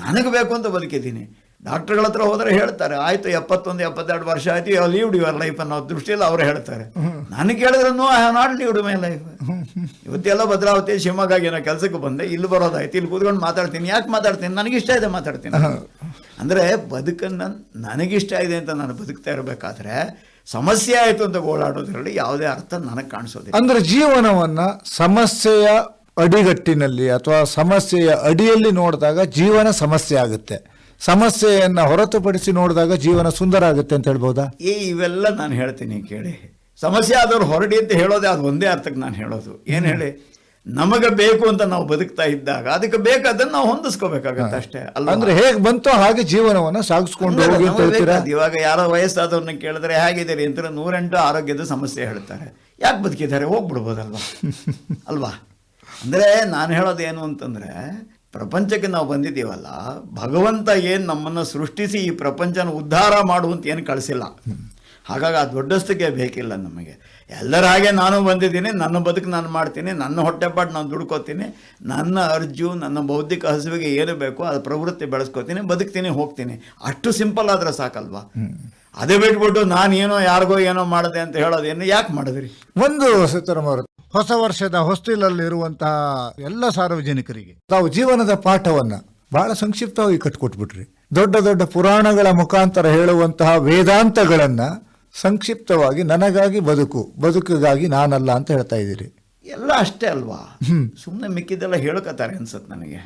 ನನಗೆ ಬೇಕು ಅಂತ ಬದುಕಿದ್ದೀನಿ. ಡಾಕ್ಟರ್ಗಳ ಹತ್ರ ಹೋದರೆ ಹೇಳ್ತಾರೆ ಆಯ್ತು ಎಪ್ಪತ್ತೊಂದು ಎಪ್ಪತ್ತೆರಡು ವರ್ಷ ಆಯ್ತು ಲೀವ್ ಲೀವ್ಡ್ ಯುವರ್ ಲೈಫ್ ಅನ್ನೋ ದೃಷ್ಟಿಯಲ್ಲಿ ಅವ್ರು ಹೇಳ್ತಾರೆ. ನನಗೆ ಕೇಳಿದ್ರು no I not lived my life ಇವತ್ತೆಲ್ಲ ಭದ್ರಾವತಿ ಶಿವಮೊಗ್ಗ ಏನೋ ಕೆಲಸಕ್ಕೆ ಬಂದೆ ಇಲ್ಲಿ ಬರೋದಾಯ್ತು ಇಲ್ಲಿ ಕೂತ್ಕೊಂಡು ಮಾತಾಡ್ತೀನಿ ಯಾಕೆ ಮಾತಾಡ್ತೀನಿ? ನನಗಿಷ್ಟ ಇದೆ ಮಾತಾಡ್ತೀನಿ. ಅಂದರೆ ಬದುಕನ್ನು ನನಗಿಷ್ಟ ಇದೆ ಅಂತ ನಾನು ಬದುಕ್ತಾ ಇರಬೇಕಾದ್ರೆ ಸಮಸ್ಯೆ ಆಯಿತು ಅಂತ ಗೋಳಾಡೋದ್ರಲ್ಲಿ ಯಾವುದೇ ಅರ್ಥ ನನಗೆ ಕಾಣಿಸೋದಿಲ್ಲ. ಅಂದ್ರೆ ಜೀವನವನ್ನ ಸಮಸ್ಯೆಯ ಅಡಿಗಟ್ಟಿನಲ್ಲಿ ಅಥವಾ ಸಮಸ್ಯೆಯ ಅಡಿಯಲ್ಲಿ ನೋಡಿದಾಗ ಜೀವನ ಸಮಸ್ಯೆ ಆಗುತ್ತೆ. ಸಮಸ್ಯೆಯನ್ನು ಹೊರತುಪಡಿಸಿ ನೋಡಿದಾಗ ಜೀವನ ಸುಂದರ ಆಗುತ್ತೆ ಅಂತ ಹೇಳ್ಬೋದಾ? ಏ ಇವೆಲ್ಲ ನಾನು ಹೇಳ್ತೀನಿ ಕೇಳಿ. ಸಮಸ್ಯೆ ಆದವ್ರು ಹೊರಡಿ ಅಂತ ಹೇಳೋದೇ ಅದು ಒಂದೇ ಅರ್ಥಕ್ಕೆ ನಾನು ಹೇಳೋದು. ಏನು ಹೇಳಿ? ನಮಗೆ ಬೇಕು ಅಂತ ನಾವು ಬದುಕ್ತಾ ಇದ್ದಾಗ ಅದಕ್ಕೆ ಬೇಕಾದನ್ನು ನಾವು ಹೊಂದಿಸ್ಕೋಬೇಕಾಗತ್ತೆ ಅಷ್ಟೇ. ಅಲ್ಲ ಅಂದ್ರೆ ಹೇಗೆ ಬಂತೋ ಹಾಗೆ ಜೀವನವನ್ನ ಸಾಗಿಸ್ಕೊಂಡು ಇವಾಗ ಯಾರೋ ವಯಸ್ಸಾದವ್ರನ್ನ ಕೇಳಿದ್ರೆ ಹೇಗಿದ್ದೀರಿ ಅಂತ ನೂರೆಂಟು ಆರೋಗ್ಯದ ಸಮಸ್ಯೆ ಹೇಳ್ತಾರೆ. ಯಾಕೆ ಬದುಕಿದ್ದಾರೆ? ಹೋಗ್ಬಿಡ್ಬೋದಲ್ವಾ? ಅಲ್ವಾ? ಅಂದರೆ ನಾನು ಹೇಳೋದು ಏನು ಅಂತಂದರೆ ಪ್ರಪಂಚಕ್ಕೆ ನಾವು ಬಂದಿದ್ದೀವಲ್ಲ ಭಗವಂತ ಏನು ನಮ್ಮನ್ನು ಸೃಷ್ಟಿಸಿ ಈ ಪ್ರಪಂಚನ ಉದ್ಧಾರ ಮಾಡುವಂತ ಏನು ಕಳಿಸಿಲ್ಲ. ಹಾಗಾಗಿ ಆ ದೊಡ್ಡಸ್ತಿಗೆ ಬೇಕಿಲ್ಲ ನಮಗೆ. ಎಲ್ಲರ ಹಾಗೆ ನಾನು ಬಂದಿದ್ದೀನಿ ನನ್ನ ಬದುಕು ನಾನು ಮಾಡ್ತೀನಿ ನನ್ನ ಹೊಟ್ಟೆಪಾಡು ನಾನು ದುಡ್ಕೋತೀನಿ ನನ್ನ ಅರ್ಜು ನನ್ನ ಬೌದ್ಧಿಕ ಹಸುವಿಗೆ ಏನು ಬೇಕೋ ಅದು ಪ್ರವೃತ್ತಿ ಬೆಳೆಸ್ಕೋತೀನಿ ಬದುಕ್ತೀನಿ ಹೋಗ್ತೀನಿ. ಅಷ್ಟು ಸಿಂಪಲ್ ಆದ್ರೆ ಸಾಕಲ್ವಾ? ಅದೇ ಬಿಟ್ಬಿಟ್ಟು ನಾನು ಏನೋ ಯಾರಿಗೋ ಏನೋ ಮಾಡಿದೆ ಅಂತ ಹೇಳೋದೇನು ಯಾಕೆ ಮಾಡಿದ್ರಿ? ಒಂದು ಅವರು ಹೊಸ ವರ್ಷದ ಹೊಸ್ತಿಲಲ್ಲಿರುವಂತಹ ಎಲ್ಲ ಸಾರ್ವಜನಿಕರಿಗೆ ತಾವು ಜೀವನದ ಪಾಠವನ್ನ ಬಹಳ ಸಂಕ್ಷಿಪ್ತವಾಗಿ ಕಟ್ಕೊಟ್ಬಿಟ್ರಿ. ದೊಡ್ಡ ದೊಡ್ಡ ಪುರಾಣಗಳ ಮುಖಾಂತರ ಹೇಳುವಂತಹ ವೇದಾಂತಗಳನ್ನ ಸಂಕ್ಷಿಪ್ತವಾಗಿ ನನಗಾಗಿ ಬದುಕು ಬದುಕಿಗಾಗಿ ನಾನಲ್ಲ ಅಂತ ಹೇಳ್ತಾ ಇದ್ದೀರಿ. ಎಲ್ಲ ಅಷ್ಟೇ ಅಲ್ವಾ? ಸುಮ್ಮನೆ ಮಿಕ್ಕಿದ್ದೆಲ್ಲ ಹೇಳ್ಕೊತಾರೆ ಅನ್ಸತ್ ನನಗೆ.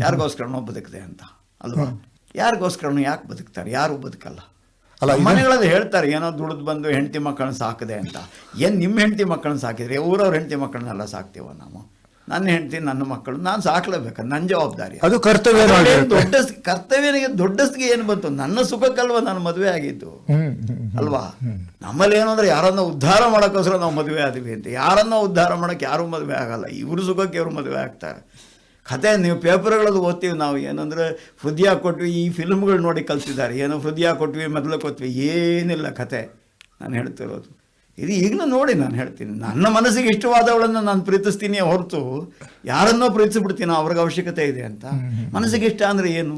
ಯಾರಿಗೋಸ್ಕರನೋ ಬದುಕಿದೆ ಅಂತ ಅಲ್ವಾ? ಯಾರಿಗೋಸ್ಕರನೂ ಯಾಕೆ ಬದುಕ್ತಾರೆ? ಯಾರು ಬದುಕಲ್ಲ. ಅಲ್ಲ, ಮನೆಗಳಲ್ಲಿ ಹೇಳ್ತಾರೆ ಏನೋ ದುಡಿದು ಬಂದು ಹೆಂಡತಿ ಮಕ್ಕಳನ್ನ ಸಾಕಿದೆ ಅಂತ. ಏನು ನಿಮ್ಮ ಹೆಂಡತಿ ಮಕ್ಕಳನ್ನ ಸಾಕಿದ್ರೆ? ಊರವ್ರ ಹೆಂಡತಿ ಮಕ್ಕಳನ್ನೆಲ್ಲ ಸಾಕ್ತೀವ ನಾವು? ನನ್ನ ಹೆಂಡತಿ ನನ್ನ ಮಕ್ಕಳು ನಾನು ಸಾಕ್ಲೇಬೇಕು ನನ್ನ ಜವಾಬ್ದಾರಿ ಅದು. ಕರ್ತವ್ಯ. ದೊಡ್ಡ ಕರ್ತವ್ಯನಿಗೆ ದೊಡ್ಡಸ್ಗೆ ಏನು ಬಂತು? ನನ್ನ ಸುಖಕ್ಕಲ್ವಾ ನಾನು ಮದುವೆ ಆಗಿದ್ದು? ಅಲ್ವಾ? ನಮ್ಮಲ್ಲಿ ಏನು ಅಂದ್ರೆ ಯಾರನ್ನ ಉದ್ಧಾರ ಮಾಡೋಕ್ಕೋಸ್ಕರ ನಾವು ಮದುವೆ ಆದ್ವಿ ಅಂತ. ಯಾರನ್ನ ಉದ್ಧಾರ ಮಾಡೋಕೆ ಯಾರು ಮದುವೆ ಆಗಲ್ಲ. ಇವ್ರ ಸುಖಕ್ಕೆ ಇವ್ರು ಮದುವೆ ಆಗ್ತಾರೆ. ಕತೆ ನೀವು ಪೇಪರ್ಗಳಲ್ಲಿ ಓದ್ತೀವಿ ನಾವು. ಏನಂದ್ರೆ ಹೃದಯ ಕೊಟ್ವಿ ಈ ಫಿಲ್ಮ್ಗಳು ನೋಡಿ ಕಲ್ತಿದ್ದಾರೆ. ಏನೋ ಹೃದಯ ಕೊಟ್ವಿ ಮೊದಲು ಕೊಟ್ವಿ ಏನಿಲ್ಲ ಕತೆ. ನಾನು ಹೇಳ್ತಿರೋದು. ಇದು ಈಗಲೂ ನೋಡಿ ನಾನು ಹೇಳ್ತೀನಿ. ನನ್ನ ಮನಸ್ಸಿಗೆ ಇಷ್ಟವಾದವಳನ್ನು ನಾನು ಪ್ರೀತಿಸ್ತೀನಿ ಹೊರತು ಯಾರನ್ನೋ ಪ್ರೀತಿಸ್ಬಿಡ್ತೀನಿ ಅವ್ರಿಗೆ ಅವಶ್ಯಕತೆ ಇದೆ ಅಂತ. ಮನಸ್ಸಿಗೆ ಇಷ್ಟ ಅಂದರೆ ಏನು?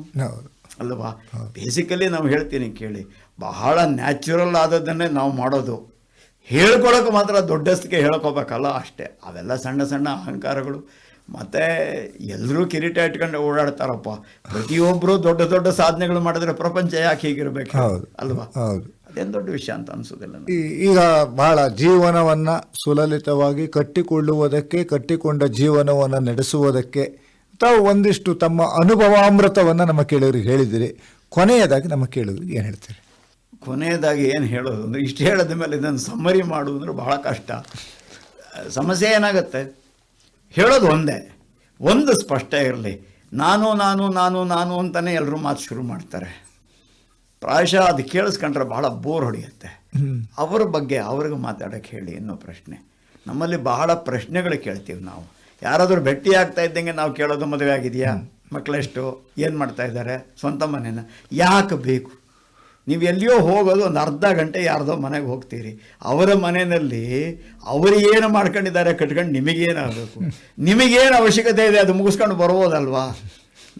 ಅಲ್ವಾ? ಬೇಸಿಕಲಿ ನಾವು ಹೇಳ್ತೀನಿ ಕೇಳಿ. ಬಹಳ ನ್ಯಾಚುರಲ್ ಆದದ್ದನ್ನೇ ನಾವು ಮಾಡೋದು. ಹೇಳ್ಕೊಳಕ್ಕೆ ಮಾತ್ರ ದೊಡ್ಡಸ್ತಿಗೆ ಹೇಳ್ಕೊಬೇಕಲ್ಲ ಅಷ್ಟೇ. ಅವೆಲ್ಲ ಸಣ್ಣ ಸಣ್ಣ ಅಹಂಕಾರಗಳು. ಮತ್ತು ಎಲ್ಲರೂ ಕಿರೀಟ ಇಟ್ಕೊಂಡು ಓಡಾಡ್ತಾರಪ್ಪ. ಪ್ರತಿಯೊಬ್ಬರು ದೊಡ್ಡ ದೊಡ್ಡ ಸಾಧನೆಗಳು ಮಾಡಿದ್ರೆ ಪ್ರಪಂಚ ಯಾಕೆ ಹೀಗಿರಬೇಕು. ಅಲ್ವಾ? ಹೌದು. ಅದೇನು ದೊಡ್ಡ ವಿಷಯ ಅಂತ ಅನ್ಸೋದಿಲ್ಲ. ಈಗ ಬಹಳ ಜೀವನವನ್ನ ಸುಲಲಿತವಾಗಿ ಕಟ್ಟಿಕೊಳ್ಳುವುದಕ್ಕೆ ಕಟ್ಟಿಕೊಂಡ ಜೀವನವನ್ನು ನಡೆಸುವುದಕ್ಕೆ ತಾವು ಒಂದಿಷ್ಟು ತಮ್ಮ ಅನುಭವಾಮೃತವನ್ನು ನಮ್ಮ ಕೇಳೋರಿಗೆ ಹೇಳಿದಿರಿ. ಕೊನೆಯದಾಗಿ ನಮ್ಮ ಕೇಳೋರಿಗೆ ಏನು ಹೇಳ್ತೀರಿ? ಕೊನೆಯದಾಗಿ ಏನು ಹೇಳೋದು ಅಂದರೆ ಇಷ್ಟು ಹೇಳಿದ ಮೇಲೆ ಇದನ್ನು ಸಮ್ಮರಿ ಮಾಡುವುದು ಅಂದ್ರೆ ಬಹಳ ಕಷ್ಟ. ಸಮಸ್ಯೆ ಏನಾಗುತ್ತೆ? ಹೇಳೋದು ಒಂದೇ. ಒಂದು ಸ್ಪಷ್ಟ ಇರಲಿ. ನಾನು ನಾನು ನಾನು ನಾನು ಅಂತಲೇ ಎಲ್ಲರೂ ಮಾತು ಶುರು ಮಾಡ್ತಾರೆ. ಪ್ರಾಯಶಃ ಅದು ಕೇಳಿಸ್ಕೊಂಡ್ರೆ ಬಹಳ ಬೋರ್ ಹೊಡೆಯುತ್ತೆ. ಅವರ ಬಗ್ಗೆ ಅವ್ರಿಗೆ ಮಾತಾಡೋಕೆ ಹೇಳಿ ಅನ್ನೋ ಪ್ರಶ್ನೆ. ನಮ್ಮಲ್ಲಿ ಬಹಳ ಪ್ರಶ್ನೆಗಳು ಕೇಳ್ತೀವಿ ನಾವು. ಯಾರಾದರೂ ಭೇಟಿ ಆಗ್ತಾ ಇದ್ದಂಗೆ ನಾವು ಕೇಳೋದು ಮದುವೆ ಆಗಿದೆಯಾ? ಮಕ್ಕಳೆಷ್ಟು? ಏನು ಮಾಡ್ತಾ ಇದ್ದಾರೆ? ಸ್ವಂತ ಮನೇನ? ಯಾಕೆ ಬೇಕು? ನೀವು ಎಲ್ಲಿಯೋ ಹೋಗೋದು ಒಂದು ಅರ್ಧ ಗಂಟೆ ಯಾರ್ದೋ ಮನೆಗೆ ಹೋಗ್ತೀರಿ. ಅವರ ಮನೆಯಲ್ಲಿ ಅವರು ಏನು ಮಾಡ್ಕೊಂಡಿದ್ದಾರೆ ಕಟ್ಕೊಂಡು ನಿಮಗೇನಾಗಬೇಕು? ನಿಮಗೇನು ಅವಶ್ಯಕತೆ ಇದೆ? ಅದು ಮುಗಿಸ್ಕೊಂಡು ಬರ್ಬೋದಲ್ವಾ?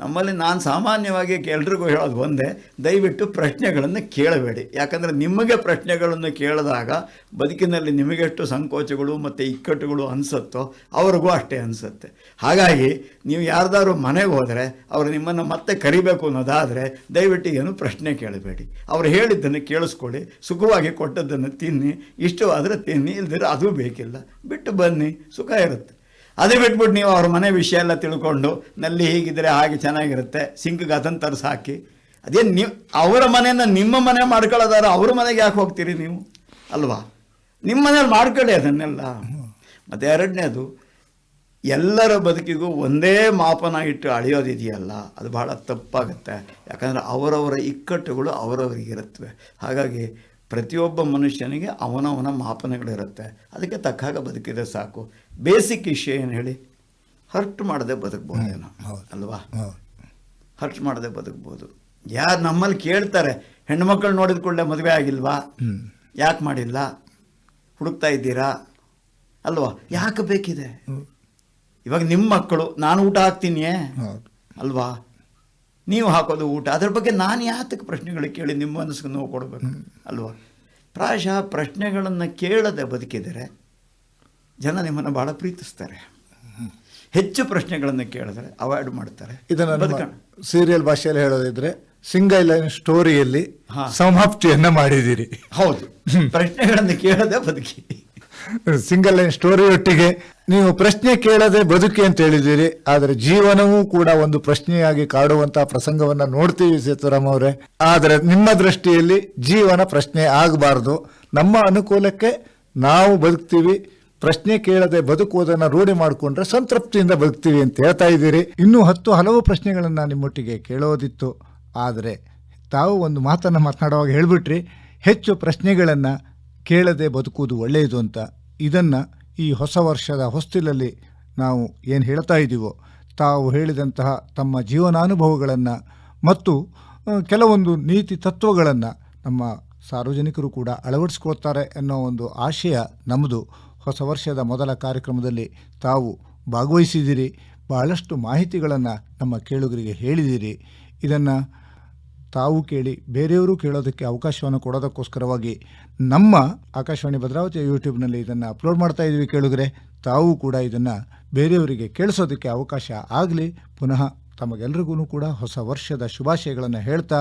ನಮ್ಮಲ್ಲಿ ನಾನು ಸಾಮಾನ್ಯವಾಗಿ ಎಲ್ರಿಗೂ ಹೇಳೋದು ಒಂದೇ, ದಯವಿಟ್ಟು ಪ್ರಶ್ನೆಗಳನ್ನು ಕೇಳಬೇಡಿ. ಯಾಕಂದರೆ ನಿಮಗೆ ಪ್ರಶ್ನೆಗಳನ್ನು ಕೇಳಿದಾಗ ಬದುಕಿನಲ್ಲಿ ನಿಮಗೆಷ್ಟು ಸಂಕೋಚಗಳು ಮತ್ತು ಇಕ್ಕಟ್ಟುಗಳು ಅನಿಸುತ್ತೋ ಅವ್ರಿಗೂ ಅಷ್ಟೇ ಅನಿಸುತ್ತೆ. ಹಾಗಾಗಿ ನೀವು ಯಾರ್ದಾದ್ರು ಮನೆಗೆ ಹೋದರೆ ಅವರು ನಿಮ್ಮನ್ನು ಮತ್ತೆ ಕರಿಬೇಕು ಅನ್ನೋದಾದರೆ ದಯವಿಟ್ಟು ಏನು ಪ್ರಶ್ನೆ ಕೇಳಬೇಡಿ. ಅವ್ರು ಹೇಳಿದ್ದನ್ನು ಕೇಳಿಸ್ಕೊಳ್ಳಿ, ಸುಖವಾಗಿ ಕೊಟ್ಟದ್ದನ್ನು ತಿನ್ನಿ, ಇಷ್ಟವಾದರೆ ತಿನ್ನಿ ಇಲ್ದಿರ ಅದು ಬೇಕಿಲ್ಲ. ಬಿಟ್ಟು ಬನ್ನಿ, ಸುಖ ಇರುತ್ತೆ. ಅದೇ ಬಿಟ್ಬಿಟ್ಟು ನೀವು ಅವ್ರ ಮನೆ ವಿಷಯ ಎಲ್ಲ ತಿಳ್ಕೊಂಡು ನಲ್ಲಿ ಹೀಗಿದ್ರೆ ಹಾಗೆ ಚೆನ್ನಾಗಿರುತ್ತೆ, ಸಿಂಕ್ಗೆ ಅದನ್ನು ತರಿಸಿ ಹಾಕಿ. ಅದೇನು ನೀವು, ಅವರ ಮನೆಯನ್ನು ನಿಮ್ಮ ಮನೆ ಮಾಡ್ಕೊಳ್ಳೋದಾರ ಅವ್ರ ಮನೆಗೆ ಯಾಕೆ ಹೋಗ್ತೀರಿ ನೀವು? ಅಲ್ವಾ? ನಿಮ್ಮ ಮನೇಲಿ ಮಾಡ್ಕೊಳ್ಳಿ ಅದನ್ನೆಲ್ಲ. ಮತ್ತು ಎರಡನೇದು, ಎಲ್ಲರ ಬದುಕಿಗೂ ಒಂದೇ ಮಾಪನ ಇಟ್ಟು ಅಳೆಯೋದಿದೆಯಲ್ಲ, ಅದು ಬಹಳ ತಪ್ಪಾಗುತ್ತೆ. ಯಾಕಂದರೆ ಅವರವರ ಇಕ್ಕಟ್ಟುಗಳು ಅವರವರಿಗಿರುತ್ತವೆ. ಹಾಗಾಗಿ ಪ್ರತಿಯೊಬ್ಬ ಮನುಷ್ಯನಿಗೆ ಅವನವನ ಮಾಪನಗಳಿರುತ್ತೆ. ಅದಕ್ಕೆ ತಕ್ಕ ಹಾಗೆ ಬದುಕಿದ್ರೆ ಸಾಕು. ಬೇಸಿಕ್ ವಿಷಯ ಏನು ಹೇಳಿ? ಹರ್ಟ್ ಮಾಡದೆ ಬದುಕ್ಬೋದೇನೋ. ಅಲ್ವಾ? ಹರ್ಟ್ ಮಾಡದೆ ಬದುಕ್ಬೋದು. ಯಾರು ನಮ್ಮಲ್ಲಿ ಕೇಳ್ತಾರೆ ಹೆಣ್ಮಕ್ಳು ನೋಡಿದ ಕೂಡಲೇ ಮದುವೆ ಆಗಿಲ್ವಾ? ಯಾಕೆ ಮಾಡಿಲ್ಲ? ಹುಡುಕ್ತಾ ಇದ್ದೀರಾ? ಅಲ್ವಾ? ಯಾಕೆ ಬೇಕಿದೆ? ಇವಾಗ ನಿಮ್ಮ ಮಕ್ಕಳು ನಾನು ಊಟ ಹಾಕ್ತೀನಿಯೇ ಅಲ್ವಾ? ನೀವು ಹಾಕೋದು ಊಟ. ಅದ್ರ ಬಗ್ಗೆ ನಾನು ಯಾತಕ್ಕೆ ಪ್ರಶ್ನೆಗಳು ಕೇಳಿ ನಿಮ್ಮ ಮನಸ್ಸಿಗೆ ನೋವು ಕೊಡಬೇಕು? ಅಲ್ವಾ? ಪ್ರಾಯಶಃ ಪ್ರಶ್ನೆಗಳನ್ನು ಕೇಳದೆ ಬದುಕಿದರೆ ಜನ ನಿಮ್ಮನ್ನು ಭಾಳ ಪ್ರೀತಿಸ್ತಾರೆ. ಹೆಚ್ಚು ಪ್ರಶ್ನೆಗಳನ್ನು ಕೇಳಿದ್ರೆ ಅವಾಯ್ಡ್ ಮಾಡ್ತಾರೆ. ಇದನ್ನು ಸೀರಿಯಲ್ ಭಾಷೆಯಲ್ಲಿ ಹೇಳೋದಿದ್ರೆ ಸಿಂಗಲ್ ಲೈನ್ ಸ್ಟೋರಿಯಲ್ಲಿ ಸಮಾಪ್ತಿಯನ್ನು ಸಮಾಪ್ತಿಯನ್ನ ಮಾಡಿದಿರಿ ಹೌದು. ಪ್ರಶ್ನೆಗಳನ್ನು ಕೇಳದೆ ಬದುಕಿ. ಸಿಂಗಲ್ ಲೈನ್ ಸ್ಟೋರಿ ಒಟ್ಟಿಗೆ ನೀವು ಪ್ರಶ್ನೆ ಕೇಳದೆ ಬದುಕಿ ಅಂತ ಹೇಳಿದ್ದೀರಿ. ಆದರೆ ಜೀವನವೂ ಕೂಡ ಒಂದು ಪ್ರಶ್ನೆಯಾಗಿ ಕಾಡುವಂತಹ ಪ್ರಸಂಗವನ್ನ ನೋಡ್ತೀವಿ ಸೇತುರಾಮ್ ಅವರೇ. ಆದರೆ ನಿಮ್ಮ ದೃಷ್ಟಿಯಲ್ಲಿ ಜೀವನ ಪ್ರಶ್ನೆ ಆಗಬಾರ್ದು. ನಮ್ಮ ಅನುಕೂಲಕ್ಕೆ ನಾವು ಬದುಕ್ತೀವಿ. ಪ್ರಶ್ನೆ ಕೇಳದೆ ಬದುಕುವುದನ್ನು ರೂಢಿ ಮಾಡಿಕೊಂಡ್ರೆ ಸಂತೃಪ್ತಿಯಿಂದ ಬದುಕ್ತೀವಿ ಅಂತ ಹೇಳ್ತಾ ಇದ್ದೀರಿ. ಇನ್ನೂ ಹತ್ತು ಹಲವು ಪ್ರಶ್ನೆಗಳನ್ನು ನಿಮ್ಮೊಟ್ಟಿಗೆ ಕೇಳೋದಿತ್ತು. ಆದರೆ ತಾವು ಒಂದು ಮಾತನ್ನು ಮಾತನಾಡುವಾಗ ಹೇಳಿಬಿಟ್ರಿ. ಹೆಚ್ಚು ಪ್ರಶ್ನೆಗಳನ್ನ ಕೇಳದೆ ಬದುಕುವುದು ಒಳ್ಳೆಯದು ಅಂತ. ಇದನ್ನು ಈ ಹೊಸ ವರ್ಷದ ಹೊಸ್ತಿಲಲ್ಲಿ ನಾವು ಏನು ಹೇಳ್ತಾ ಇದ್ದೀವೋ ತಾವು ಹೇಳಿದಂತಹ ತಮ್ಮ ಜೀವನಾನುಭವಗಳನ್ನು ಮತ್ತು ಕೆಲವೊಂದು ನೀತಿ ತತ್ವಗಳನ್ನು ನಮ್ಮ ಸಾರ್ವಜನಿಕರು ಕೂಡ ಅಳವಡಿಸ್ಕೊಳ್ತಾರೆ ಅನ್ನೋ ಒಂದು ಆಶಯ ನಮ್ಮದು ಹೊಸ ವರ್ಷದ ಮೊದಲ ಕಾರ್ಯಕ್ರಮದಲ್ಲಿ ತಾವು ಭಾಗವಹಿಸಿದ್ದೀರಿ, ಬಹಳಷ್ಟು ಮಾಹಿತಿಗಳನ್ನು ನಮ್ಮ ಕೇಳುಗರಿಗೆ ಹೇಳಿದ್ದೀರಿ. ಇದನ್ನು ತಾವು ಕೇಳಿ ಬೇರೆಯವರು ಕೇಳೋದಕ್ಕೆ ಅವಕಾಶವನ್ನು ಕೊಡೋದಕ್ಕೋಸ್ಕರವಾಗಿ ನಮ್ಮ ಆಕಾಶವಾಣಿ ಭದ್ರಾವತಿಯ ಯೂಟ್ಯೂಬ್ನಲ್ಲಿ ಇದನ್ನು ಅಪ್ಲೋಡ್ ಮಾಡ್ತಾ ಇದ್ದೀವಿ ಕೇಳಿದ್ರೆ ತಾವು ಕೂಡ ಇದನ್ನು ಬೇರೆಯವರಿಗೆ ಕೇಳಿಸೋದಕ್ಕೆ ಅವಕಾಶ ಆಗಲಿ. ಪುನಃ ತಮಗೆಲ್ರಿಗೂ ಕೂಡ ಹೊಸ ವರ್ಷದ ಶುಭಾಶಯಗಳನ್ನು ಹೇಳ್ತಾ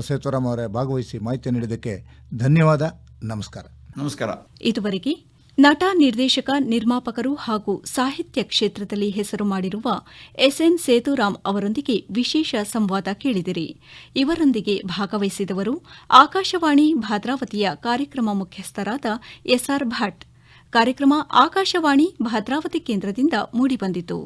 ಸೇತುರಾಮ್ ಅವರೇ ಭಾಗವಹಿಸಿ ಮಾಹಿತಿ ನೀಡಿದ್ದಕ್ಕೆ ಧನ್ಯವಾದ. ನಮಸ್ಕಾರ. ನಮಸ್ಕಾರ. ಇದುವರೆಗೆ ನಟ, ನಿರ್ದೇಶಕ, ನಿರ್ಮಾಪಕರು ಹಾಗೂ ಸಾಹಿತ್ಯ ಕ್ಷೇತ್ರದಲ್ಲಿ ಹೆಸರು ಮಾಡಿರುವ ಎಸ್ಎನ್ ಸೇತುರಾಮ್ ಅವರೊಂದಿಗೆ ವಿಶೇಷ ಸಂವಾದ ಕೇಳಿದಿರಿ. ಇವರೊಂದಿಗೆ ಭಾಗವಹಿಸಿದವರು ಆಕಾಶವಾಣಿ ಭದ್ರಾವತಿಯ ಕಾರ್ಯಕ್ರಮ ಮುಖ್ಯಸ್ಥರಾದ ಎಸ್ಆರ್ ಭಟ್. ಕಾರ್ಯಕ್ರಮ ಆಕಾಶವಾಣಿ ಭದ್ರಾವತಿ ಕೇಂದ್ರದಿಂದ ಮೂಡಿಬಂದಿತು.